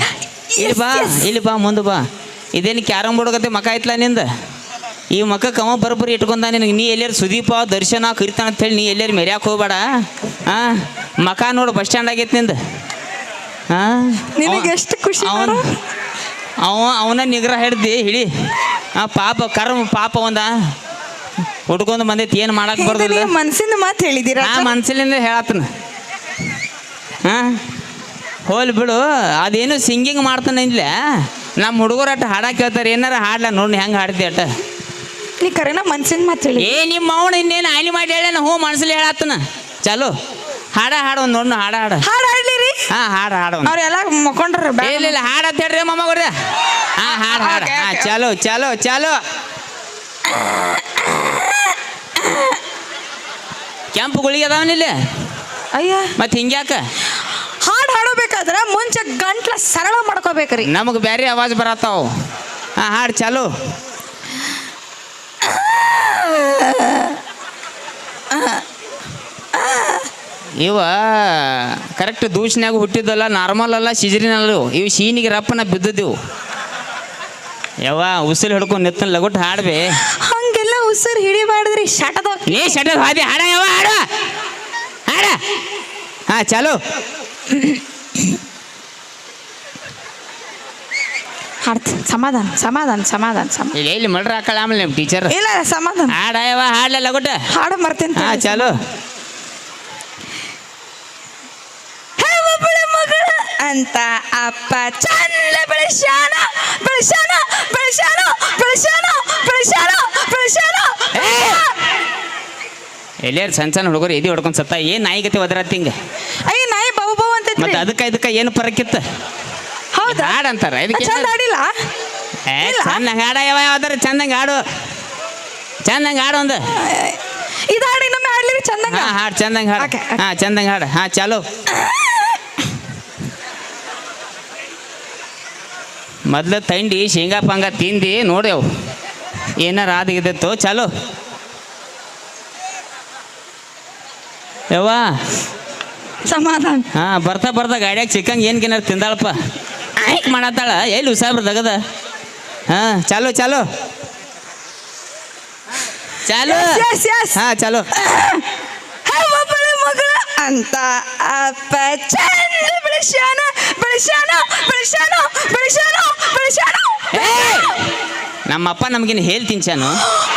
ಇಲ್ಲಿ ಬಾ. ಇಲ್ಲಿ ಬಾ ಮುಂದೆ ಬಾ. ಇದೇನು ಕ್ಯಾರಮ್ ಬೋರ್ಡ್ ಮಕ ಐತ್ಲ ನಿಂದ? ಈ ಮಕ್ಕ ಕಮ ಬರೋಬ್ಬರಿ ಇಟ್ಕೊಂಡ ನಿನಗೆ. ನೀ ಎಲ್ಲಾರು ಸುದೀಪ ದರ್ಶನ ಕರಿತಾನ ಅಂತೇಳಿ ನೀ ಎಲ್ಲಾರು ಮೆರ್ಯಾಕೆ ಹೋಗ್ಬೇಡ. ಹಾಂ ಮಕ ನೋಡು ಬಸ್ ಸ್ಟ್ಯಾಂಡ್ ಆಗೈತೆ ನಿಂದ. ಹಾಂ ನಿನಗೆ ಎಷ್ಟು ಖುಷಿ ಅವನು. ಅವ ಅವನ ನಿಗ್ರಹ ಹಿಡ್ದು ಹಿಡಿ. ಆ ಪಾಪ ಕರ್ಮ ಪಾಪ ಒಂದ. ಹುಡ್ಕೊಂಡು ಬಂದೈತಿ ಏನು ಮಾಡಕ್ಕೆ ಬರೋದಿಲ್ಲ. ನೀವು ಮನ್ಸಿಂದ ಮಾತು ಹೇಳಿದ್ದೀರಾ ನಾ ಮನ್ಸಲಿಂದ ಹೇಳತ್ತನ. ಹಾಂ? ಹೋಲ್ ಬಿಡು ಅದೇನು ಸಿಂಗಿಂಗ್ ಮಾಡ್ತಾನೆ ಇಲ್ಲ ನಮ್ಮ ಹುಡುಗರು ಅಟ್ಟ ಹಾಡ ಕೇಳ್ತಾರೆ ಏನಾರ ಹಾಡ್ಲ ನೋಡಿ ಹೆಂಗೆ ಹಾಡ್ತಿ ಅಟ್ಟ ನೀ ಕರೆನ ಮನ್ಸಿಂದ ಮಾತು ಹೇಳಿ. ಏ ನಿಮ್ಮ ಅವನು ಇನ್ನೇನು ಆಯ್ಲಿ ಮಾಡಿ ಹೇಳ ಹ್ಞೂ ಮನ್ಸಲ್ಲಿ ಹೇಳತ್ತನ. ಚಲೋ. ಹಾಡ ಹಾಡು ಒಂದು ನೋಡ್ ಹಾಡ ಹಾಡ. ಹಾಡು ಹಾಡ್ಲಿ ರೀ ಹಾಂ ಹಾಡು ಹಾಡು ಒಂದು. ಅವ್ರೆಲ್ಲ ಮಕ್ಕೊಂಡ್ರ ಇಲ್ಲ ಇಲ್ಲ ಹಾಡ ಅಂತ ಹೇಳ್ರಿ ಮೊಮ್ಮಗ್ರೆ ಹಾಂ ಹಾಡು ಹಾಡು. ಹಾಂ. ಚಲೋ ಚಲೋ ಚಲೋ. ಕೆಂಪು ಗುಳಿಗೆ ಅದಾವನಿಲ್ಲ ಅಯ್ಯ. ಮತ್ತೆ ಹಿಂಗ್ಯಾಕ? ಹಾಡು ಹಾಡಬೇಕಾದ್ರೆ ಮುಂಚೆ ಗಂಟ್ಲ ಸರಳ ಮಾಡ್ಕೋಬೇಕ್ರಿ. ನಮಗೆ ಬೇರೆ ಆವಾಜ್ ಬರತ್ತಾವ. ಹಾಂ ಹಾಡು ಚಾಲು. ಇವ ಕರೆಕ್ಟ್ ದೂಷನ್ಯಾಗ ಹುಟ್ಟಿದ್ದಲ್ಲ ನಾರ್ಮಲ್ ಅಲ್ಲ ಸಿಜರಿನಲ್ಲ. ಇವು ಶೀನಿಗೆ ರಪ್ಪನ ಬಿದ್ದಿದ್ದೆವು. ಯವ್ವ ಉಸಿಲು ಹಿಡ್ಕೊಂಡು ನಿತ್ತ ಲಗುಟ್ ಹಾಡ್ಬೇ. ಉಸಿರು ಹಿಡಿಬಾರ್ದ್ರಿ ಶಟದ ಏ ಶಟದ ಹಾದಿ. ಹಾಡ ಯಾವ ಹಾಡ. ಹಾಡ. ಹಾ ಚಲೋ. ಹಾಡ್ತೀನಿ ಸಮಾಧಾನ ಸಮಾಧಾನ ಸಮಾಧಾನ ಸಮ ಇಲ್ಲಿ ಎಲ್ಲಿ ಮಡ್ರ ಹಾಕಲ್ಲ ಆಮೇಲೆ ನಿಮ್ಮ ಟೀಚರ್ ಇಲ್ಲ ಸಮಾಧಾನ. ಹಾಡ ಯಾವ ಹಾಡಲ್ಲ ಗೊಟ್ಟ ಹಾಡ ಮರ್ತೇನೆ ಹಾ ಚಾಲು ಮಗಳ ಅಂತ ಅಪ್ಪ ಚಂದ ಬೆಳೆಸ್ಯಾನ ಬೆಳೆಸ್ಯಾನ ಬೆಳೆಸ್ಯಾನ ಬೆಳೆಸ್ಯಾನ ಬೆಳೆಸ್ಯಾನ ಬೆಳೆಸ್ಯಾನ. ಎಲ್ಲಾರು ಸಣ್ಣ ಸಣ್ಣ ಹುಡುಗರು ಎದಿ ಹೊಡ್ಕೊಂಡು ಸತ್ತ? ಏನು ನಾಯಿಗತಿ ಒದರತ್ತಿ ತಿಂಗ ಅಯ್ಯ ನಾಯಿ ಬಾವು ಬಾವು ಅಂತ ಮತ್ತೆ ಅದಕ್ಕೆ ಇದಕ್ಕೆ ಏನು ಪರಕ್ಕಿತ್ತ ಹೌದಾ? ಹಾಡು ಅಂತಾರ ಇದಕ್ಕೆ ಚಂದ ಆಡಿಲ್ಲ ಏ ಚಂದ ಹಾಡ ಯಾವ ಯಾವ್ದಾರ ಚಂದಂಗೆ ಹಾಡು. ಚಂದಂಗೆ ಹಾಡು ಒಂದು. ಇದು ಹಾಡಿ ನಮ್ಮ ಆಡ್ಲಿ ಚಂದಂಗ ಹಾಡು. ಚಂದಂಗೆ ಹಾಡು. ಹಾಂ ಚಂದಂಗೆ ಹಾಡು. ಹಾಂ ಚಾಲು. ಮೊದ್ಲು ತಂಡಿ ಶೇಂಗಾ ಪಂಗ ತಿಂದು ನೋಡ್ಯವು. ಏನಾರ ಆದಿತ್ತು ಚಾಲು. ಯವ್ವಾ? ಸಮಾಧಾನ. ಹಾ ಬರ್ತಾ ಬರ್ತಾ ಗಾಡಿಯಾಗ ಚಿಕ್ಕಂಗೆ ಏನು ಗಿನ್ನಾರ ತಿಂದಾಳಪ್ಪ. ಆಯ್ಕೆ ಮಾಡತ್ತಾಳ? ಎಲ್ಲಿ ಉಸಾಬ್ರ ತಗದ ಹಾ ಚಾಲು ಚಾಲು. ಚಾಲು. ಹಾ ಚಾಲು. ಅಂತ ಅಪ್ಪ ಚಂದ ಬೆಳೆಸ್ಯಾನ ಬೆಳೆಸ್ಯಾನ ಬೆಳೆಸ್ಯಾನ ಬೆಳೆಸ್ಯಾನ ಬೆಳೆಸ್ಯಾನ ನಮ್ಮಪ್ಪ ನಮಗಿನ ಹೇಳಿ ತಿನ್ಸಾನು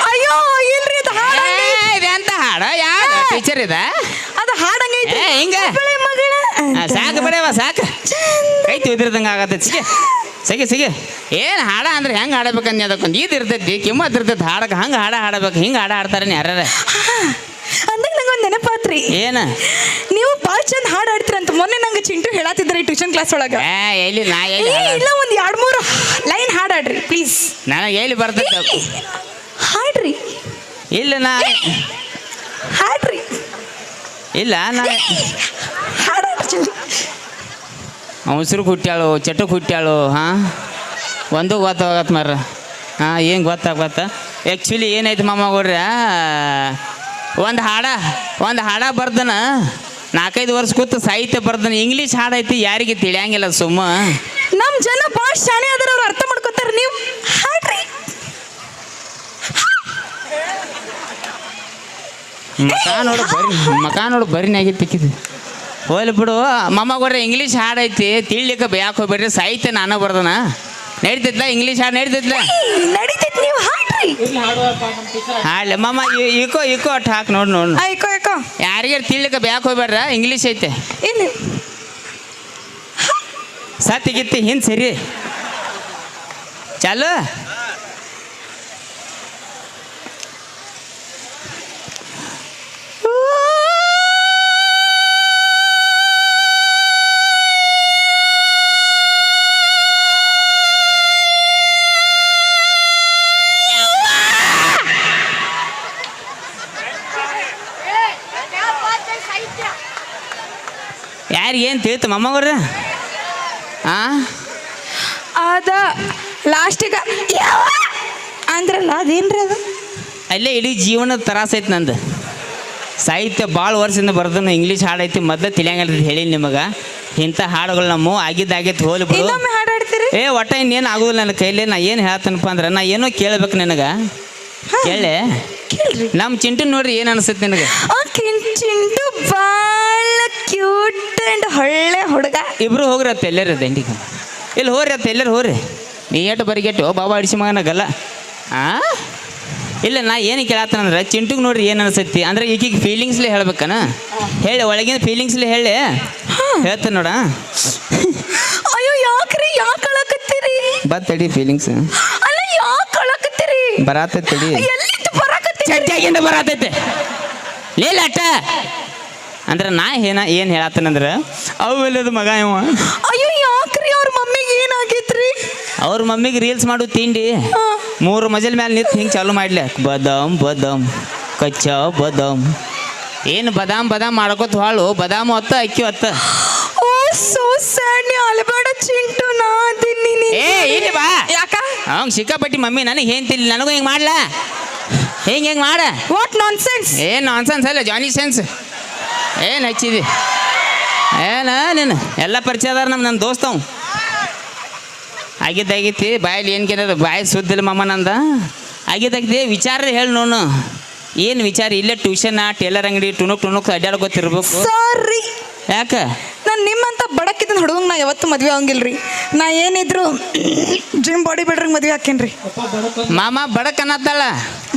ಅಯ್ಯೋ ಇಲ್ರಿ ಅದು ಹಾಡ ಇದೆಂತ ಹಾಡ? ಯಾವ ಟೀಚರ್ ಇದ? ಅದು ಹಾಡಂಗೈತಿ ಏ, ಹಿಂಗ? ಒಬ್ಬಳ ಮಗಳ. ಸಾಕು ಬಿಡವ ಸಾಕು. ಕೈ ತಿದ್ರದಂಗೆ ಆಗತ್ತೆ. ಸಿಗೆ ಸಿಗೆ ಸಿಗೆ. ಏನು ಹಾಡ ಅಂದ್ರೆ ಹೆಂಗೆ ಹಾಡಬೇಕಂದ್ ಅದಕ್ಕೊಂದು ಇದು ಇರ್ತೈತಿ ಕಿಮ್ಮತ್ ಇರ್ತೈತಿ ಹಾಡಕ್ಕೆ. ಹಂಗೆ ಹಾಡ ಹಾಡಬೇಕು ಹಿಂಗೆ ಹಾಡ ಹಾಡ್ತಾರೆ ಯಾರ್ಯಾರ? ನಂಗೊಂದು ನೆನಪಾತ್ರಿ. ಏನು? ನೀವು ಭಾಳ ಚಂದ ಹಾಡು ಅಂತ ಮೊನ್ನೆ ನಂಗೆ ಚಿಂಟು ಹೇಳತ್ತಿದ್ರಿ ಟ್ಯೂಷನ್ ಕ್ಲಾಸ್ ಒಳಗ. ಏ ಎಲ್ಲಿ ನಾ ಏ, ಎಲ್ಲಿ ಇಲ್ಲ ಒಂದು ಎರಡು ಮೂರು ಲೈನ್ ಹಾಡಾಡ್ರಿ ಪ್ಲೀಸ್ ನನಗೆ ಎಲ್ಲಿ ಬರ್ತೈತೆ ಹಾಡ್ರಿ. ಇಲ್ಲ ನಾ ಹಾಡ್ರಿ. ಇಲ್ಲ ನಾ ಹಾಡಾಡ್ರಿ ಜಲ್ದಿ ಹುಟ್ಟ್ಯಾಳು ಚಟಕ್ ಹುಟ್ಟ್ಯಾಳು ಹಾಂ? ಒಂದು ಗೊತ್ತಾಗತ್ತೆ ಮರ ಹಾಂ ಏನು ಗೊತ್ತಾಗತ್ತ ಆ್ಯಕ್ಚುಲಿ ಏನೈತೆ ಮಾಮ ಗೌಡ್ರ ಒಂದು ಹಾಡ ಒಂದು ಹಾಡ ಬರ್ದನ ನಾಲ್ಕೈದು ವರ್ಷ ಕೂತು ಸಾಹಿತ್ಯ ಬರ್ದನ ಇಂಗ್ಲೀಷ್ ಹಾಡೈತಿ ಯಾರಿಗೆ ತಿಳಿಯಂಗಿಲ್ಲ ಸುಮ್ಮ. ನಮ್ ಜನ ಭಾಳ ಶಾಣೆ ಆದ್ರೆ ಅವ್ರು ಅರ್ಥ ಮಾಡ್ಕೋತಾರ ನೀವು ಹಾಡ್ರಿ. ಮಕ ನೋಡು ಬರಿ ಮಕ ನೋಡು ಬರಿನಾಗಿ ತಿಕ್ಕಿದ್ವಿ ಹೋಗ್ಲಿ ಬಿಡು ಮಮ್ಮ ಗೌಡ್ರ ಇಂಗ್ಲೀಷ್ ಹಾಡೈತಿ ತಿಳ್ಲಿಕ್ಕೆ ಯಾಕೆ ಹೋಗ್ಬೇಡ್ರಿ ಸಾಹಿತ್ಯ ನಾನು ಬರ್ದನ. ನಡೀತಿದ್ಲ ಇಂಗ್ಲೀಷ್ ಹಾಡು ನಡೀತಿದ್ಲ ನಡೀತೈತಿ ನೀವು ಹಾಡ್ರಿ. ಹಾಡ್ಲಿ ಮಮ್ಮ ಇಕೋ ಇಕೋ ಅಟ್ ಹಾಕಿ ನೋಡಿ ನೋಡು ಐಕೋ ಐಕೋ ಯಾರಿಗಾರ ತಿಳ್ಲಿಕ್ಕೆ ಬ್ಯಾಕ್ ಹೋಗ್ಬೇಡ್ರ ಇಂಗ್ಲೀಷ್ ಐತೆ. ಇಲ್ಲಿ. ಸತ್ತಿ ಗಿತ್ತಿ ಹಿಂದೆ ಸರಿ. ಚಾಲು? ಯಾರಿಗೇನು ತಿಳಿತು ಮಮ್ಮಗವ್ರ ಆ? ಅದ ಲಾಸ್ಟಿಗೆ ಅಂದ್ರಲ್ಲ ಅದೇನ್ರಿ ಅದು? ಅಲ್ಲೇ ಇಡೀ ಜೀವನದ ತ್ರಾಸ ಐತೆ ನಂದು. ಸಾಹಿತ್ಯ ಭಾಳ ವರ್ಷದಿಂದ ಬರ್ದನು ಇಂಗ್ಲೀಷ್ ಹಾಡೈತಿ ಮೊದಲು ತಿಳಿಯಂಗಿಲ್ಲ ಹೇಳಿ ನಿಮಗೆ. ಇಂಥ ಹಾಡುಗಳು ನಮ್ಮ ಆಗಿದ್ದಾಗೈತಿ ಹೋಲಿ ಬಿಡು. ಹಾಡಾಡ್ತೀರಿ ಏ ಒಟ್ಟ ಇನ್ನೇನು ಆಗೋದಿಲ್ಲ ನನ್ನ ಕೈಲಿ ನಾ ಏನು ಹೇಳ್ತೇನಪ್ಪ ಅಂದ್ರೆ ನಾ ಏನೋ ಕೇಳ್ಬೇಕು ನಿನಗೆ. ಕೇಳಿ ನಮ್ಮ ಚಿಂಟು ನೋಡ್ರಿ ಏನು ಅನಿಸುತ್ತೆ ನಿನಗೆ. ಆ ಕಿಂಚಿಂಟು ಅಂಡ್ ಒಳ್ಳೆ ಹುಡುಗ. ಇಬ್ರು ಹೋಗ್ರಿ ಅತ್ತ ಎಲ್ಲರ ದಂಡಿಗೆ ಇಲ್ಲಿ ಹೋಗ್ರಿ ಅತ್ತ ಎಲ್ಲರೂ ಹೋಗ್ರಿ. ನೀ ಏಟು ಬರಿಗೆಟ್ಟು ಬಾಬಾ ಅಡಿಸಿ ಮಗನಾಗಲ್ಲ ಆ? ಇಲ್ಲ ನಾ ಏನು ಕೇಳತ್ತಂದ್ರೆ ಚಿಂಟುಗೆ ನೋಡ್ರಿ ಏನು ಅನ್ಸತ್ತಿ ಅಂದ್ರೆ ಈಗೀಗ ಫೀಲಿಂಗ್ಸ್ಲಿ ಹೇಳ್ಬೇಕನ? ಹೇಳಿ ಒಳಗಿನ ಫೀಲಿಂಗ್ಸ್ಲಿ ಹೇಳಿ. ಹೇಳ್ತ ನೋಡ. ಅಯ್ಯೋ ಯಾಕ್ರಿ? ಯಾಕೆ ಅಳಕತ್ತೀರಿ? ಬತ್ತಡಿ ಫೀಲಿಂಗ್ಸ್ ಅಲ್ಲ ಯಾಕೆ ಅಳಕತ್ತೀರಿ? ಬರಾತೈತಿ ಎಲ್ಲಿಂದ ಬರಾತೈತೆ. ಲೇಲಾಟ ಅಂದ್ರೆ ನಾ ಏನ ಏನು ಹೇಳತ್ತನಂದ್ರೆ ಅವೆಲ್ಲದ ಮಗ ಇವ. ಅಯ್ಯೋ ಯಾಕ್ರಿ ಅವ್ರ ಮಮ್ಮಿಗೆ ಏನಾಗೈತ್ರಿ? ಅವ್ರ ಮಮ್ಮಿಗೆ ರೀಲ್ಸ್ ಮಾಡು ತಿಂಡಿ. ಮೂರು ಮಜಲ್ ಮೇಲೆ ನಿಂತು ಹಿಂಗೆ ಚಾಲು ಮಾಡ್ಲಿ. ಬದಾಮ್ ಬದಾಮ್ ಕಚ್ಚ ಬದಾಮ್. ಏನು ಬದಾಮ್ ಬದಾಮ್ ಮಾಡ್ಕೋತ ಹಾಳು. ಬದಾಮ್ ಹೊತ್ತ ಅಕ್ಕಿ ಹೊತ್ತ. ಓ ಸೋ ಸ್ಯಾಡ್ ನೀ ಅಲಬೇಡ ಚಿಂಟು ನಾ ಅದೀನಿ ನೀ ಏ ಇಲ್ಲಿ ಬಾ. ಯಾಕ? ಅವಂಗ ಸಿಕ್ಕಾಪಟ್ಟಿ ಮಮ್ಮಿ ನನಗೆ ಏನ್ತಿಲ್ಲ ನನಗೂ ಹಿಂಗೆ ಮಾಡ್ಲಾ? ಹಿಂಗೆ ಹಿಂಗೆ ಮಾಡ. ವಾಟ್ ನಾನ್ಸೆನ್ಸ್ ನಾನ್ ನಾನ್ಸೆನ್ಸ್ ಅಲ್ಲ ಜಾನಿ ಸೆನ್ಸ್ ಏನು ಹಚ್ಚಿದಿ? ಏನ ನೀನು? ಎಲ್ಲ ಪರಿಚಯ ಅದಾರ ನಮ್ಮ ನನ್ನ ದೋಸ್ತವ್ ಆಗಿದ್ದಾಗೈತಿ ಬಾಯಲ್ಲಿ ಏನು ಕೇಳಿದ್ರೆ ಬಾಯಿ ಸುದ್ದಿಲ್ಲ ಮಮ್ಮ ನಂದ. ಆಗಿದ್ದಾಗಿದೆ ವಿಚಾರ ಹೇಳಿ ನೋನು ಏನು ವಿಚಾರ? ಇಲ್ಲೇ ಟ್ಯೂಷನ್ ಟೇಲರ್ ಅಂಗಡಿ ಟುನುಕ್ ಟುನುಕ್ ಅಡ್ಡಾಡ್ಕೋತಿರ್ಬೇಕು ಸಾರಿ ಯಾಕೆ? ನಾನು ನಿಮ್ಮಂತ ಬಡಕ್ಕಿದ್ದ ಹುಡುಗಂಗೆ ನಾ ಯಾವತ್ತು ಮದ್ವೆ ಆಗಂಗಿಲ್ರಿ. ನಾ ಏನಿದ್ರು ಜಿಮ್ ಬಾಡಿ ಬಿಲ್ಡರ್ ಮದ್ವೆ ಹಾಕೇನ್ರಿ. ಮಾಮ ಬಡಕ್ ಅನ್ನತ್ತಾಳ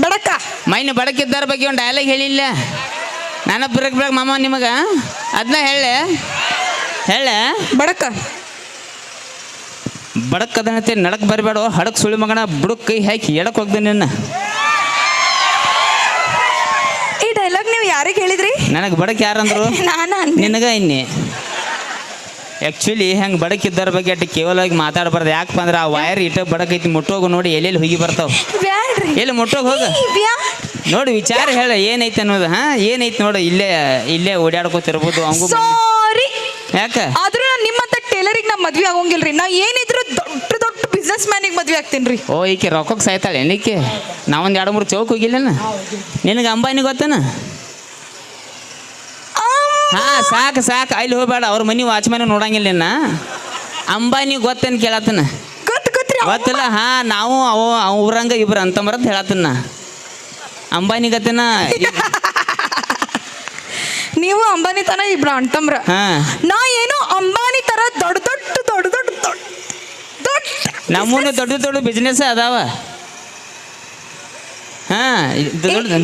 ಬಡಕ. ಮೈನ್ ಬಡಕಿದ್ದಾರ ಬಗ್ಗೆ ಒಂದು ಡೈಲಾಗ್ ಹೇಳಿಲ್ಲ. ನಾನು ಬಿರಕ್ ಬಿರಕ್ ಮಾಮ ನಿಮಗೆ? ಅದನ್ನ ಹೇಳೆ. ಹೇಳೆ. ಬಡಕ. ಬಡಕ್ ನಡಕ್ ಬರಬೇಡ. ಹಡಕ್ ಸುಳಿ ಮಗನ ಬುಡಕ್ ಕೈ ಹಾಕಿ ಎಡಕ್ ಹೋಗ್ದೆ ನಿನ್ನ. ಈ ಡೈಲಾಗ್ ನೀವು ಯಾರಿಗೆ ಹೇಳಿದ್ರಿ? ನನಗೆ ಬಡಕ್ ಯಾರಂದ್ರು? ನಿನಗ ಇನ್ನಿ. ಆ್ಯಕ್ಚುಲಿ ಹೆಂಗೆ ಬಡಕಿದ್ದರ ಬಗ್ಗೆ ಅಟ್ಟು ಕೇವಲವಾಗಿ ಮಾತಾಡಬಾರ್ದು. ಯಾಕಪ್ಪ ಅಂದ್ರೆ ಆ ವೈರ್ ಇಟ್ಟ ಬಡಕೈತಿ ಮುಟ್ಟೋಗು ನೋಡಿ ಎಲ್ಲೆಲ್ಲಿ ಹೋಗಿ ಬರ್ತಾವೆ? ಎಲ್ಲಿ ಮುಟ್ಟೋಗಿ ಹೋಗ? ನೋಡಿ ವಿಚಾರ ಹೇಳ. ಏನೈತೆ ಅನ್ನೋದು ಹಾಂ? ಏನೈತೆ ನೋಡು ಇಲ್ಲೇ ಇಲ್ಲೇ ಓಡಾಡ್ಕೋತಿರ್ಬೋದು ಅವಂಗೂ ಸಾರಿ ಯಾಕೆ? ಆದ್ರೂ ನಾನು ನಿಮ್ಮಂತ ಟೇಲರಿಗೆ ನಾ ಮದ್ವೆ ಆಗೋಂಗಿಲ್ರಿ. ನಾ ಏನಿದ್ರು ದೊಡ್ಡ ದೊಡ್ಡ ಬಿಸ್ನೆಸ್ ಮ್ಯಾನಿಗೆ ಮದ್ವೆ ಆಗ್ತೀನಿ ರೀ ಓ ಈಕೆ ರೊಕ್ಕಕ್ಕೆ ಸಾಯ್ತಾಳೆ ಏನಕ್ಕೆ? ನಾವೊಂದು ಎರಡು ಮೂರು ಚೌಕ್ ಹೋಗಿಲ್ಲನ? ನಿನಗೆ ಅಂಬಾನಿ ಗೊತ್ತನ? ಹಾಂ ಸಾಕು ಸಾಕು. ಅಲ್ಲಿ ಹೋಗ್ಬೇಡ ಅವ್ರ ಮನೆ ವಾಚ್ಮ್ಯಾನ ನೋಡಂಗಿಲ್ಲ ನಿನ್ನ. ಅಂಬಾನಿ ಗೊತ್ತೇನು ಕೇಳತ್ತನ? ಗೊತ್ತು ಗೊತ್ತ್ರಿ ಗೊತ್ತಿಲ್ಲ ಹಾ ನಾವು ಅವ ಅವ್ರಂಗ ಇಬ್ರು ಅಂತಂಬರತ್ ಹೇಳತ್ತನ. ಅಂಬಾನಿ ಗತನ ನೀವು ಅಂಬಾನಿ ತನ ಇಬ್ರ ಅಂತಂಬ್ರ. ಹಾಂ. ನಾ ಏನು ಅಂಬಾನಿ ತರ ದೊಡ್ಡ ದೊಡ್ಡ ದೊಡ್ಡ ದೊಡ್ಡ ದೊಡ್ಡ ದೊಡ್ಡ ನಮ್ಮೂನು ದೊಡ್ಡ ದೊಡ್ಡ ಬಿಸ್ನೆಸ್ ಅದಾವ. ಹಾಂ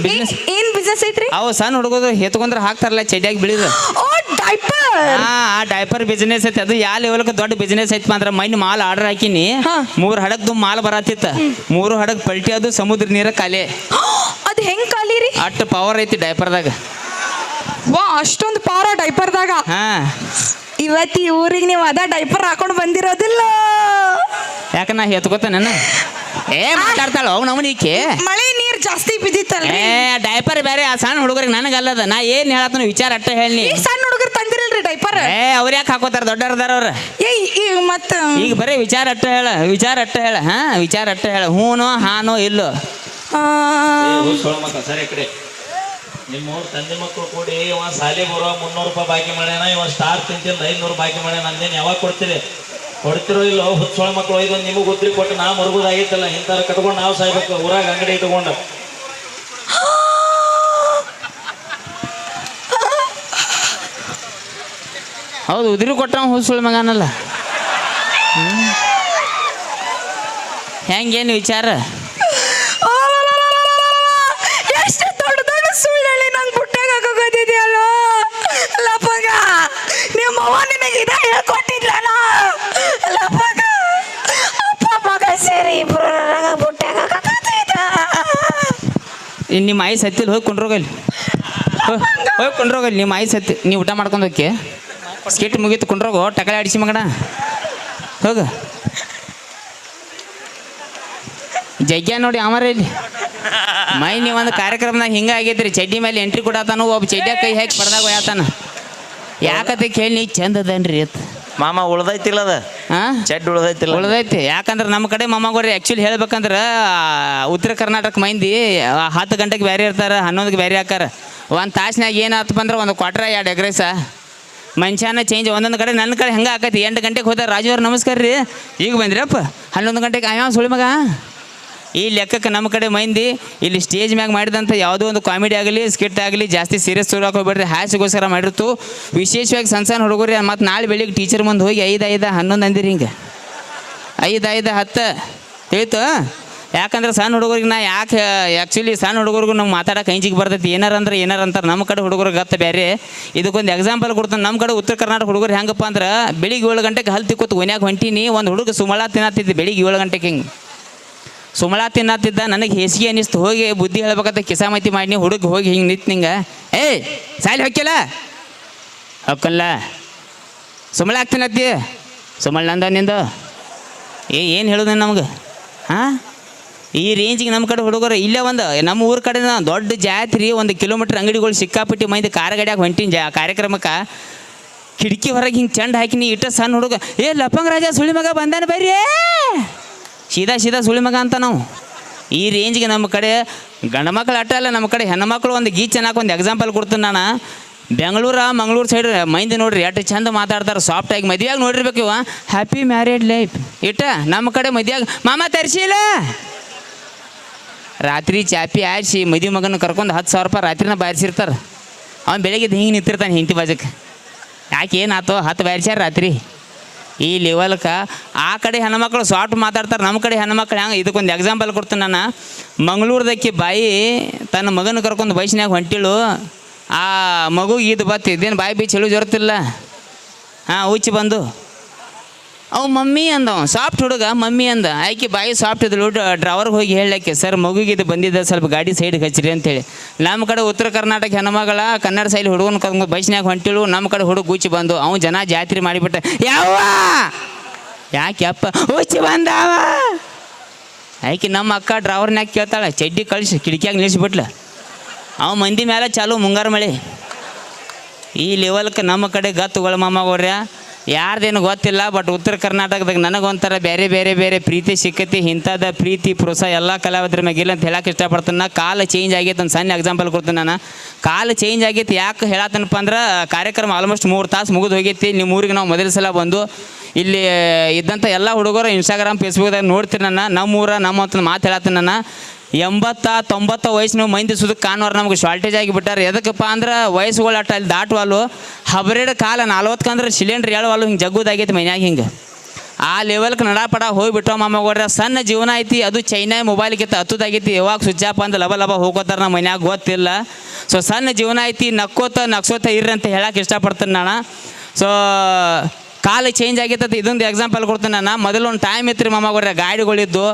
ಬಿಸ್ನೆಸ್ ಏನ್ ಬಿಸ್ನೆಸ್ ಐತ್ರಿ? ಅವು ಸಣ್ಣ ಹುಡುಗರು ಎತ್ಕೊಂಡ್ರೆ ಹಾಕ್ತಾರಲ್ಲ ಚಡ್ಡಿಯಾಗಿ ಬಿಳಿದು. ಓ ಡೈಪರ್ ಆ ಆ ಡೈಪರ್ ಬಿಸ್ನೆಸ್ ಐತಿ. ಅದು ಯಾವ ಲೆವೆಲ್ಗೆ ದೊಡ್ಡ ಬಿಸ್ನೆಸ್ ಐತಿ ಅಂದ್ರೆ ಮೈನ್ ಮಾಲ್ ಆರ್ಡರ್ ಹಾಕಿನಿ. ಹಾ. ಮೂರು ಹಡಕ್ದು ಮಾಲ್ ಬರತ್ತಿತ್ತ. ಮೂರು ಹಡಗ್ ಪಲ್ಟಿ ಅದು ಸಮುದ್ರ ನೀರ ಕಲೆ ಅದು ಹೆಂಗ್ ಖಾಲಿ ರೀ? ಅಷ್ಟು ಪವರ್ ಐತಿ ಡೈಪರ್ದಾಗ ವಾ ಅಷ್ಟೊಂದು ಪಾರ ಡೈಪರ್ದಾಗ ಹಾ. ಇವತ್ತಿ ಊರಿಗೆ ನೀವು ಅದ ಡೈಪರ್ ಹಾಕೊಂಡು ಬಂದಿರೋದಿಲ್ಲ. ಯಾಕ ನಾ ನನ್ನ ಏ ಮಾತಾಡ್ತಾಳ ಅವ್ ನಮ್ಮನಿಕೆ ಮಳೆ ನೀರ್ ಜಾಸ್ತಿ ಬಿದ್ದಿತ್ತಲ್ಲ ಏ ಡೈಪರ್ ಬೇರೆ ಆ ಸಣ್ಣ ಹುಡುಗರಿಗೆ ನನಗಲ್ಲದ ನಾ ಏನ್ ಹೇಳತ್ತನ ವಿಚಾರ ಅಟ್ಟ ಹೇಳಿ ಈ ಸಣ್ಣ ಹುಡುಗರು ತಂದಿರಲ್ರಿ ಡೈಪರ್ ಏ ಅವ್ರ ಯಾಕೆ ಹಾಕೋತಾರ? ದೊಡ್ಡವ್ರದಾರ ಅವ್ರ. ಏ ಈ ಮತ್ತ ಈಗ ಬರೀ ವಿಚಾರ ಅಟ್ಟ ಹೇಳ ವಿಚಾರ ಅಟ್ಟ ಹೇಳ ಹಾ? ವಿಚಾರ ಅಟ್ಟ ಹೇಳ. ಹೂನೋ ಹಾನೋ ಇಲ್ಲೋ? ಆ, ಕಡೆ. ನಿಮ್ಮ ತಂದೆ ಮಕ್ಕಳು ಕೂಡಿ ಇವ ಸಾಲಿ ಬರುವ ಮುನ್ನೂರು ರೂಪಾಯಿ ಬಾಕಿ ಮಾಡ್ಯಾನ ಇವ ಸ್ಟಾರ್ ತಿಂತಿಂದ ಐದ್ನೂರು ಬಾಕಿ ಮಾಡ್ಯಾನ ಅಂದೇನು ಯಾವಾಗ ಕೊಡ್ತೀರಿ? ಕೊಡ್ತಿರೋ ಇಲ್ಲ, ಹುಚ್ಚೋಳ ಮಕ್ಕಳು ಒಯ್ದು ನಿಮಗೆ ಗೊತ್ತಿರಿ ಕೊಟ್ಟು ನಾ ಮರುಗುದಾಗಿತ್ತಲ್ಲ ಇಂಥವ್ರ ಕಟ್ಕೊಂಡು ನಾವು ಸಾಯ್ಬೇಕು, ಊರಾಗ ಅಂಗಡಿ ಇಟ್ಕೊಂಡು. ಹೌದು, ಉದಿರು ಕೊಟ್ಟ ಹುಸುಳ ಮಗನಲ್ಲ. ಹೆಂಗೇನು ವಿಚಾರ ಆ, ಎಷ್ಟು ದೊಡ್ಡ ದೊಡ್ಡ ಸುಳ್ಳು ಹೇಳಿ ನಂಗೆ ಬುಟ್ಟಾಗ ಹಾಕೋದಿದೆಯಲ್ಲ ಲಪಗ ನಿಮ್ಮ ಅವ್ವ ನಿನಗೆ ಇದ ಹೇಳ್ಕೊಟ್ಟಿದ್ಲಲ್ಲ ಲಪಗ ಅಪ್ಪ ಮಗ ಸೇರಿ ಇಬ್ರು ನನಗೆ ಬುಟ್ಟಾಗ ಹಾಕೋದಿದ್ದ ನಿಮ್ಮ ಆಯಿ ಸತ್ತಿಲ್ಲ ಹೋಗಿ ಕೊಂಡ್ರೋಗಲ್ಲಿ. ಹೋಗಿ ಕೊಂಡ್ರೋಗಲ್ಲಿ ನಿಮ್ಮ ಆಯಿ ಸತ್ತಿ. ನೀವು ಊಟ ಮಾಡ್ಕೊಂಡು ಸ್ಕಿಟ್ ಮುಗೀತು, ಕೊಂಡ್ರೋಗು. ಟಕಲೆ ಆಡಿಸಿ ಮಗಣ ಹೋಗ. ಜಗ್ಗ ನೋಡಿ ಅಮರ ಇಲ್ಲಿ. ಮೈ ನೀವೊಂದು ಕಾರ್ಯಕ್ರಮದಾಗ ಹಿಂಗೆ ಆಗೈತ್ರಿ ಚಡ್ಡಿ ಮೇಲೆ ಎಂಟ್ರಿ ಕೊಡತಾನು, ಒಬ್ಬ ಚಡ್ಡಿಯ ಕೈ ಹಾಕಿ ಪಡೆದಾಗ ಹೋಯ್ತಾನ ಯಾಕತ್ತೆ ಕೇಳಿ, ನೀ ಚಂದ ಮಾಮ ಉಳ್ದೈತಿಲ್ಲ ಅದ? ಹಾಂ ಚೆಡ್ ಉಳ್ದೈತಿಲ್ಲ. ಉಳ್ದೈತಿ. ಯಾಕಂದ್ರೆ ನಮ್ಮ ಕಡೆ ಮೊಮ್ಮಗೋರಿ ಆ್ಯಕ್ಚುಲಿ ಹೇಳ್ಬೇಕಂದ್ರೆ ಉತ್ತರ ಕರ್ನಾಟಕ ಮಂದಿ ಹತ್ತು ಗಂಟೆಗೆ ಬೇರೆ ಇರ್ತಾರೆ ಹನ್ನೊಂದಕ್ಕೆ ಬೇರೆ ಹಾಕಾರ ಒಂದು ತಾಸ್ನಾಗ ಏನಾಯ್ತು ಬಂದ್ರೆ ಒಂದು ಕ್ವಾಟ್ರ ಎರಡು ಎಗ್ರೆಸ ಮನುಷ್ಯನ ಚೇಂಜ್ ಒಂದೊಂದು ಕಡೆ ನನ್ನ ಕಡೆ ಹೆಂಗೆ ಆಕೈತಿ? ಎಂಟು ಗಂಟೆಗೆ ಹೋದ ರಾಜು ಅವ್ರು ನಮಸ್ಕಾರ ರೀ ಈಗ ಬಂದ್ರಪ್ಪ ಹನ್ನೊಂದು ಗಂಟೆಗೆ ಆಯಾ ಸುಳಿ ಮಗ. ಈ ಲೆಕ್ಕಕ್ಕೆ ನಮ್ಮ ಕಡೆ ಮಂದಿ ಇಲ್ಲಿ ಸ್ಟೇಜ್ ಮ್ಯಾಗ ಮಾಡಿದಂಥ ಯಾವುದೋ ಒಂದು ಕಾಮಿಡಿ ಆಗಲಿ ಸ್ಕಿಟ್ ಆಗಲಿ, ಜಾಸ್ತಿ ಸೀರಿಯಸ್ ಶುರು ಹೋಗ್ಬೇಡ್ರಿ ಹಾಸಿಗೋಸ್ಕರ ಮಾಡಿರ್ತು. ವಿಶೇಷವಾಗಿ ಸಣ್ಣ ಸಣ್ಣ ಹುಡುಗರು ಮತ್ತು ನಾಳೆ ಬೆಳಿಗ್ಗೆ ಟೀಚರ್ ಮುಂದೆ ಹೋಗಿ ಐದು ಐದು, ಹನ್ನೊಂದು ಅಂದಿರಿ ಹಿಂಗೆ. ಐದು ಐದು, ಹತ್ತು. ತಿಳಿತು? ಯಾಕಂದ್ರೆ ಸಣ್ಣ ಹುಡುಗರಿಗೆ ನಾ ಯಾಕೆ ಆ್ಯಕ್ಚುಲಿ ಸಣ್ಣ ಹುಡುಗರಿಗೂ ನಾವು ಮಾತಾಡೋಕೆ ಹಂಚಿಗೆ ಬರ್ತೈತಿ. ಏನಾರ ಅಂದ್ರೆ ಏನಾರ ಅಂತಾರೆ. ನಮ್ಮ ಕಡೆ ಹುಡುಗರಿಗೆ ಗತ್ತ ಬೇರೆ ಇದಕ್ಕೊಂದು ಎಕ್ಸಾಂಪಲ್ ಕೊಡ್ತಾನೆ. ನಮ್ಮ ಕಡೆ ಉತ್ತರ ಕರ್ನಾಟಕ ಹುಡುಗರು ಹೆಂಗಪ್ಪ ಅಂದ್ರೆ, ಬೆಳಿಗ್ಗೆ ಏಳು ಗಂಟೆಗೆ ಹಲ್ತಿ ಕೂತು ಒನ್ಯಾಗ ಹೊಂಟೀನಿ, ಒಂದು ಹುಡುಗ ಸುಮಳ ತಿನ್ನತ್ತಿದ್ದೆ ಬೆಳಿಗ್ಗೆ ಏಳು ಗಂಟೆಗೆ ಹಿಂಗೆ. ಸುಮಳ ತಿನ್ನತ್ತಿದ್ದ ನನಗೆ ಹೇಸಿಗೆ ಅನಿಸ್ತು ಹೋಗಿ ಬುದ್ಧಿ ಹೇಳ್ಬೇಕಂತ ಕಿಸಾಮತಿ ಮಾಡಿ ಹುಡುಗ ಹೋಗಿ ಹಿಂಗೆ ನಿಂತು ನಿಂಗೆ. ಏಯ್ ಸಾಲಿ ಹೊಕ್ಕಿಲ್ಲ? ಹೊಕ್ಕಲ್ಲ. ಸುಮಳ ಆಗ್ತೀನತ್ತಿ ಸುಮಳ ನಂದ ನಿಂದು. ಏ, ಏನು ಹೇಳೋದು ನಮ್ಗೆ? ಹಾಂ? ಈ ರೇಂಜಿಗೆ ನಮ್ಮ ಕಡೆ ಹುಡುಗರು ಇಲ್ಲೇ ಒಂದು. ನಮ್ಮ ಊರ ಕಡೆ ದೊಡ್ಡ ಜಾತ್ರೆ, ಒಂದು ಕಿಲೋಮೀಟ್ರ್ ಅಂಗಡಿಗಳು ಸಿಕ್ಕಾಪಟ್ಟಿ ಮೈದ ಕಾರ್ ಗಡಿಯಾಗ ಹೊಂಟಿನ ಜಾ ಕಾರ್ಯಕ್ರಮಕ್ಕೆ. ಕಿಟಕಿ ಹೊರಗೆ ಹಿಂಗೆ ಚಂಡ್ ಹಾಕಿನಿ ಇಟ್ಟ ಸಣ್ಣ ಹುಡುಗ, ಏ ಲಪಂಗ ರಾಜ ಸುಳಿ ಮಗ ಬಂದಾನ ಬರ್ರಿ! ಸೀದಾ ಸೀದಾ ಸುಳಿ ಮಗ ಅಂತ ನಾವು. ಈ ರೇಂಜ್ಗೆ ನಮ್ಮ ಕಡೆ ಗಂಡ ಮಕ್ಕಳು ಅಟ್ಟ ಅಲ್ಲ, ನಮ್ಮ ಕಡೆ ಹೆಣ್ಣು ಮಕ್ಕಳು ಒಂದು ಗೀಚ್ ಅನ್ನೋಕೆ ಒಂದು ಎಕ್ಸಾಂಪಲ್ ಕೊಡ್ತೀನಿ ನಾನು. ಬೆಂಗಳೂರ, ಮಂಗಳೂರು ಸೈಡ್ ಮೈಂದಿ ನೋಡ್ರಿ ಎಷ್ಟು ಚಂದ ಮಾತಾಡ್ತಾರೆ ಸಾಫ್ಟಾಗಿ ಮದುವೆಯಾಗಿ ನೋಡಿರ್ಬೇಕು ಇವ. ಹ್ಯಾಪಿ ಮ್ಯಾರೇಡ್ ಲೈಫ್ ಇಟ್ಟ, ನಮ್ಮ ಕಡೆ ಮದುವೆಯಾಗಿ, ಮಾಮ ತರಿಸಿಲ್ಲ. ರಾತ್ರಿ ಚಾಪಿ ಆರಿಸಿ ಮದುವೆ ಮಗನ ಕರ್ಕೊಂಡು ಹತ್ತು ಸಾವಿರ ರೂಪಾಯಿ ರಾತ್ರಿನ ಬಾರಿಸಿರ್ತಾರೆ. ಅವ್ನು ಬೆಳಗ್ಗೆ ಹಿಂಗೆ ನಿಂತಿರ್ತಾನೆ ಹಿಂತಿ ಬಾಜಕ್ಕೆ ಯಾಕೆ ಏನಾಯ್ತು ಹತ್ತು ಬಾರಿಸ್ಯಾರ ರಾತ್ರಿ. ಈ ಲೆವೆಲ್ಗೆ ಆ ಕಡೆ ಹೆಣ್ಮಕ್ಳು ಸಾಫ್ಟ್ ಮಾತಾಡ್ತಾರೆ ನಮ್ಮ ಕಡೆ ಹೆಣ್ಮಕ್ಳು ಹೆಂಗೆ ಇದಕ್ಕೊಂದು ಎಕ್ಸಾಂಪಲ್ ಕೊಡ್ತೀನಿ ನಾನು. ಮಂಗಳೂರದಕ್ಕೆ ಬಾಯಿ ತನ್ನ ಮಗನ ಕರ್ಕೊಂಡು ಬೈಸ್ನ್ಯಾಗ ಹೊಂಟಿಳು. ಆ ಮಗು ಇದು ಬತ್ತಿದ್ದೇನು ಬಾಯಿ ಬೀಚ್ ಹೇಳು ಜೊರತಿಲ್ಲ. ಹಾಂ ಉಚ್ಚಿ ಬಂದು. ಅವು ಮಮ್ಮಿ ಅಂದ ಸಾಫ್ಟ್ ಹುಡುಗ, ಮಮ್ಮಿ ಅಂದ. ಆಕೆ ಬಾಯಿ ಸಾಫ್ಟ್ ಇದ್ಲು ಡ್ರೈವರ್ಗೆ ಹೋಗಿ ಹೇಳಕ್ಕೆ ಸರ್, ಮಗುಗಿದ್ದು ಬಂದಿದ್ದ, ಸ್ವಲ್ಪ ಗಾಡಿ ಸೈಡ್ಗೆ ಹಚ್ಚಿರಿ ಅಂತೇಳಿ. ನಮ್ಮ ಕಡೆ ಉತ್ತರ ಕರ್ನಾಟಕ ಹೆಣ್ಮಗಳ, ಕನ್ನಡ ಸೈಡ್ ಹುಡುಗನ ಕರ್ಕೊಂಡು ಬಸ್ನ್ಯಾಗ ಹೊಂಟಿಳು. ನಮ್ಮ ಕಡೆ ಹುಡುಗ ಗುಚ್ಚಿ ಬಂದು, ಅವ್ನು ಜನ ಜಾತ್ರೆ ಮಾಡಿಬಿಟ್ಟ ಯಾವ ಯಾಕೆ ಅಪ್ಪ? ಹುಚ್ಚಿ ಬಂದಾವ. ಆಕೆ ನಮ್ಮ ಅಕ್ಕ ಡ್ರೈವರ್ನ್ಯಾಗ ಕೇಳ್ತಾಳೆ, ಚಡ್ಡಿ ಕಳಿಸಿ, ಕಿಟಕಿಯಾಗ ನಿಲ್ಲಿಸ್ಬಿಟ್ಲ ಅವ ಮಂದಿ ಮೇಲೆ ಚಾಲು ಮುಂಗಾರು ಮಳೆ. ಈ ಲೆವೆಲ್ಗೆ ನಮ್ಮ ಕಡೆ ಗತ್ತುಗಳು ಮಾಮಗೋರ್ಯ ಯಾರ್ದೇನು ಗೊತ್ತಿಲ್ಲ ಬಟ್ ಉತ್ತರ ಕರ್ನಾಟಕದಾಗ ನನಗೊಂಥರ ಬೇರೆ ಬೇರೆ ಬೇರೆ ಪ್ರೀತಿ ಸಿಕ್ಕತಿ, ಇಂಥದ್ದು ಪ್ರೀತಿ, ಪ್ರೋತ್ಸಾಹ ಎಲ್ಲ ಕಲಾವಿದ್ರ ಮ್ಯಾಗಿಲ್ಲ ಅಂತ ಹೇಳಕ್ಕೆ ಇಷ್ಟಪಡ್ತೀನಿ. ನಾ ಕಾಲ ಚೇಂಜ್ ಆಗೈತೆ ಒಂದು ಸಣ್ಣ ಎಕ್ಸಾಂಪಲ್ ಕೊಡ್ತೀನಿ ನಾನು. ಕಾಲ ಚೇಂಜ್ ಆಗೈತೆ ಯಾಕೆ ಹೇಳತ್ತನಪ್ಪ ಅಂದ್ರೆ, ಕಾರ್ಯಕ್ರಮ ಆಲ್ಮೋಸ್ಟ್ ಮೂರು ತಾಸು ಮುಗಿದು ಹೋಗೈತಿ. ನಿಮ್ಮ ಊರಿಗೆ ನಾವು ಮೊದಲ ಸಲ ಬಂದು, ಇಲ್ಲಿ ಇದ್ದಂಥ ಎಲ್ಲ ಹುಡುಗರು ಇನ್ಸ್ಟಾಗ್ರಾಮ್ ಫೇಸ್ಬುಕ್ದಾಗ ನೋಡ್ತೀನಿ ನಾನು. ನಮ್ಮ ಊರ ನಮ್ಮ ಅಂತ ಮಾತು ಹೇಳತ್ತೀನಿ ನಾನು. ಎಂಬತ್ತ ತೊಂಬತ್ತ ವಯಸ್ಸಿನ ಮಂದಿ ಸುದಕ್ಕೆ ಕಾಣೋರು ನಮ್ಗೆ ಶಾರ್ಟೇಜ್ ಆಗಿಬಿಟ್ಟಾರೆ ಎದಕ್ಕಪ್ಪ ಅಂದ್ರೆ ವಯಸ್ಸುಗಳು ಅಟ್ಟ ಅಲ್ಲಿ ದಾಟುವಲ್ಲು ಹಬ್ರೇಡ್ ಕಾಲ ನಲ್ವತ್ಕಂದ್ರೆ ಸಿಲಿಂಡ್ರ್ ಹೇಳುವಲ್ಲು ಹಿಂಗೆ ಜಗ್ಗುದಾಗೈತಿ ಮನ್ಯಾಗ ಹಿಂಗೆ. ಆ ಲೆವೆಲ್ಗೆ ನಡಾಪಡ ಹೋಗ್ಬಿಟ್ಟು ಮಾಮಗೋಡ್ರ ಸಣ್ಣ ಜೀವನ ಐತಿ, ಅದು ಚೈನಾ ಮೊಬೈಲ್ಗಿಂತ ಹತ್ತದಾಗೈತಿ ಯಾವಾಗ ಸ್ವಿಚ್ ಅಂತ ಲಬ ಲಬ ಹೋಗೋತಾರ ನಮ್ಮ ಮನ್ಯಾಗ ಗೊತ್ತಿಲ್ಲ. ಸೊ ಸಣ್ಣ ಜೀವನ ಐತಿ, ನಕ್ಕೋತ ನಕ್ಸೋತ ಇರ್ರಿ ಅಂತ ಹೇಳಕ್ಕೆ ಇಷ್ಟಪಡ್ತೀನಿ ನಾನು. ಸೊ ಕಾಲ ಚೇಂಜ್ ಆಗೈತದ ಇದೊಂದು ಎಕ್ಸಾಂಪಲ್ ಕೊಡ್ತೀನಿ ನಾನು. ಮೊದಲು ಒಂದು ಟೈಮ್ ಇತ್ತು ರೀ ಮಾಮಗೋಡ್ರ ಗಾಡಿಗಳಿದ್ದು.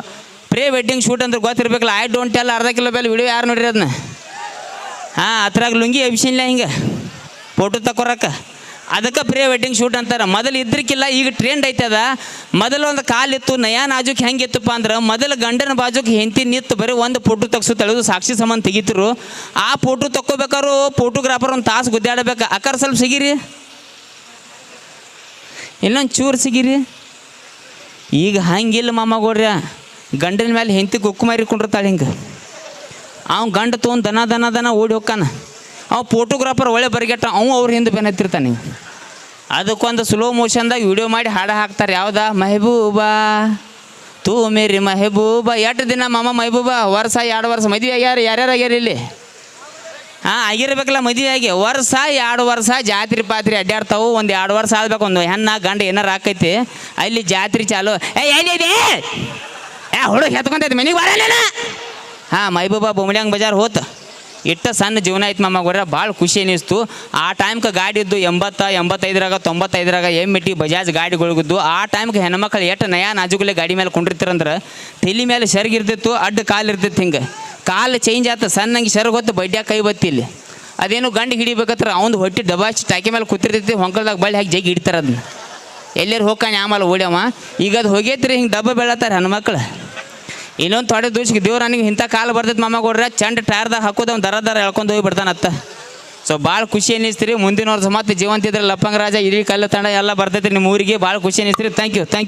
ಪ್ರೀ ವೆಡ್ಡಿಂಗ್ ಶೂಟ್ ಅಂದ್ರೆ ಗೊತ್ತಿರ್ಬೇಕಲ್ಲ ಐ ಡೋಂಟ್ ಟೆಲ್ ಅರ್ಧ ಕಿಲೋ ಬೆಲೆ ವಿಡಿಯೋ ಯಾರು ನೋಡಿರಿ ಅದನ್ನ ಹಾಂ, ಅದ್ರಾಗ ಲುಂಗಿ ಎಬ್ಸಿನ್ಲ ಹಿಂಗೆ ಫೋಟೋ ತಕೊರಕ್ಕ ಅದಕ್ಕೆ ಪ್ರೀ ವೆಡ್ಡಿಂಗ್ ಶೂಟ್ ಅಂತಾರೆ. ಮೊದಲು ಇದ್ರಕ್ಕಿಲ್ಲ ಈಗ ಟ್ರೆಂಡ್ ಐತದ ಮೊದಲು ಒಂದು ಕಾಲಿತ್ತು ನಯಾ ನಾಜುಕ್ ಹೆಂಗಿತ್ತಪ್ಪ ಅಂದ್ರೆ, ಮೊದಲು ಗಂಡನ ಬಾಜುಕ್ ಹೆಂತಿ ನಿತ್ತು ಬರೀ ಒಂದು ಫೋಟೋ ತೆಗ್ಸು ತಳೆದು ಸಾಕ್ಷಿ ಸಾಮಾನು ತೆಗಿತಿರು. ಆ ಫೋಟೋ ತಕ್ಕೋಬೇಕಾದ್ರು ಫೋಟೋಗ್ರಾಫರ್ ಒಂದು ತಾಸು ಗುದ್ದಾಡಬೇಕು. ಅಕ್ಕಾರ ಸ್ವಲ್ಪ ಸಿಗಿರಿ. ಇಲ್ಲೊಂದು ಚೂರು ಸಿಗಿರಿ. ಈಗ ಹಂಗಿಲ್ಲ ಮಾಮಗೋಡ್ರ ಗಂಡನ ಮೇಲೆ ಹೆಂಡತಿ ಕುಕ್ಕು ಮಾರಿಕೊಂಡಿರ್ತಾಳೆ ಹಿಂಗೆ. ಅವ್ನು ಗಂಡ ತೊಗೊಂಡು ದನ ದನ ದನ ಓಡಿ ಹೋಗ್ತಾನ. ಅವ ಫೋಟೋಗ್ರಾಫರ್ ಒಳ್ಳೆ ಬರಿಗೆಟ್ಟ ಅವ್ನು ಅವ್ರ ಹಿಂದೆ ಬೆನ್ನತ್ತಿರ್ತಾನೆ ಅದಕ್ಕೊಂದು ಸ್ಲೋ ಮೋಷನ್ದಾಗ ವಿಡಿಯೋ ಮಾಡಿ ಹಾಡು ಹಾಕ್ತಾರೆ, ಯಾವ್ದಾ? ಮೆಹಬೂಬಾ, ತೂ ಮೇರಿ ಮೆಹಬೂಬಾ. ಎಷ್ಟು ದಿನ ಮಾಮ ಮೆಹಬೂಬಾ, ವರ್ಷ ಎರಡು ವರ್ಷ, ಮದುವೆ ಆಗ್ಯಾರ, ಯಾರ್ಯಾರು ಆಗ್ಯಾರ ಇಲ್ಲಿ? ಹಾಂ, ಆಗಿರ್ಬೇಕಲ್ಲ ಮದುವೆ ಆಗಿ. ವರ್ಷ ಎರಡು ವರ್ಷ ಜಾತ್ರೆ ಪಾತ್ರೆ ಅಡ್ಡಾಡ್ತಾವು ಒಂದು ಎರಡು ವರ್ಷ ಆದ್ಬೇಕು, ಒಂದು ಹೆಣ್ಣ ಗಂಡ ಏನಾರು ಹಾಕೈತಿ ಅಲ್ಲಿ ಜಾತ್ರೆ ಚಾಲು. ಏ, ಎಲ್ಲಿದೆ? ಏ, ಹುಡುಗ ಹೆತ್ಕೊಂತೈತಿ ಮನೆಗೆ ಬರಲಿಲ್ಲ ಹಾಂ, ಮೈಬೂಬಾ ಬೊಮ್ಮಡ್ಯಾಂಗ್ ಬಜಾರ್ ಹೋತ. ಇಟ್ಟ ಸಣ್ಣ ಜೀವನ ಐತಿ ಮಮ್ಮ ಗೊರ್ರ, ಭಾಳ ಖುಷಿ ಅನಿಸ್ತು. ಆ ಟೈಮ್ಗೆ ಗಾಡಿ ಇದ್ದು ಎಂಬತ್ತ, ಎಂಬತ್ತೈದರಾಗ, ತೊಂಬತ್ತೈದರಾಗ ಎಂ ಇಟ್ಟಿ ಬಜಾಜ್ ಗಾಡಿಗಳಿದ್ದು ಆ ಟೈಮ್ಗೆ ಹೆಣ್ಮಕ್ಳು ಎಷ್ಟು ನಯಾ ನಾಜುಗುಲೆ ಗಾಡಿ ಮೇಲೆ ಕುಂಡಿರ್ತಿರಂದ್ರೆ, ತಲೆ ಮೇಲೆ ಸೆರಗ್ ಇರ್ತಿತ್ತು, ಅಡ್ಡ ಕಾಲು ಇರ್ತಿತ್ತು ಹಿಂಗೆ. ಕಾಲು ಚೇಂಜ್ ಆತ, ಸಣ್ಣಂಗೆ ಸೆರಗ್ ಹೊತ್ತು ಬಡ್ಡ್ಯಾಗ ಕೈ ಬತ್ತಿ ಇಲ್ಲಿ. ಅದೇನು ಗಂಡು ಹಿಡಿಬೇಕತ್ರ ಅವ್ನು ಹೊಟ್ಟಿ ಡಬಾಚಿ ಟಾಕಿ ಮೇಲೆ ಕೂತಿರ್ತೈತಿ ಹೊಂಕಲ್ದಾಗ ಬಳ್ಳಿ ಹಾಕಿ ಜಗ್ಗಿ ಇಡ್ತಾರೆ ಅದನ್ನ ಎಲ್ಲರೂ ಹೋಗ್ಕಾನೆ ಆಮೇಲೆ ಓಡ್ಯವ? ಈಗ ಅದು ಹೋಗೈತ್ರಿ, ಹಿಂಗೆ ಡಬ್ಬ ಬೆಳತ್ತಾರ ಹೆಣ್ಮಕ್ಳು. ಇನ್ನೊಂದು ಥೋಡೆ ದೂಸಿಗೆ ದೇವ್ರ ನನಗೆ ಇಂಥ ಕಾಲು ಬರ್ತೈತೆ ಮಾಮ ಕೊಡ್ರೆ ಚೆಂಡ್ ಟೈರ್ದಾಗ ಹಾಕೋದು ಅವ್ನು ದರ ದರ ಎಳ್ಕೊಂಡು ಹೋಗಿ ಬಿಡ್ತಾನತ್ತ ಸೊ ಭಾಳ ಖುಷಿ ಅನ್ನಿಸ್ತೀರಿ ಮುಂದಿನ ವರ್ಷ ಮತ್ತೆ ಜೀವಂತ ಇದ್ರೆ ಲಪ್ಪಂಗ ರಾಜ ಇಡೀ ಕಲ್ಲು ತಂಡ ಎಲ್ಲ ಬರ್ತೈತಿ ನಿಮ್ಮ ಊರಿಗೆ ಭಾಳ ಖುಷಿ ಅನ್ನಿಸ್ತೀರಿ. Thank you thank you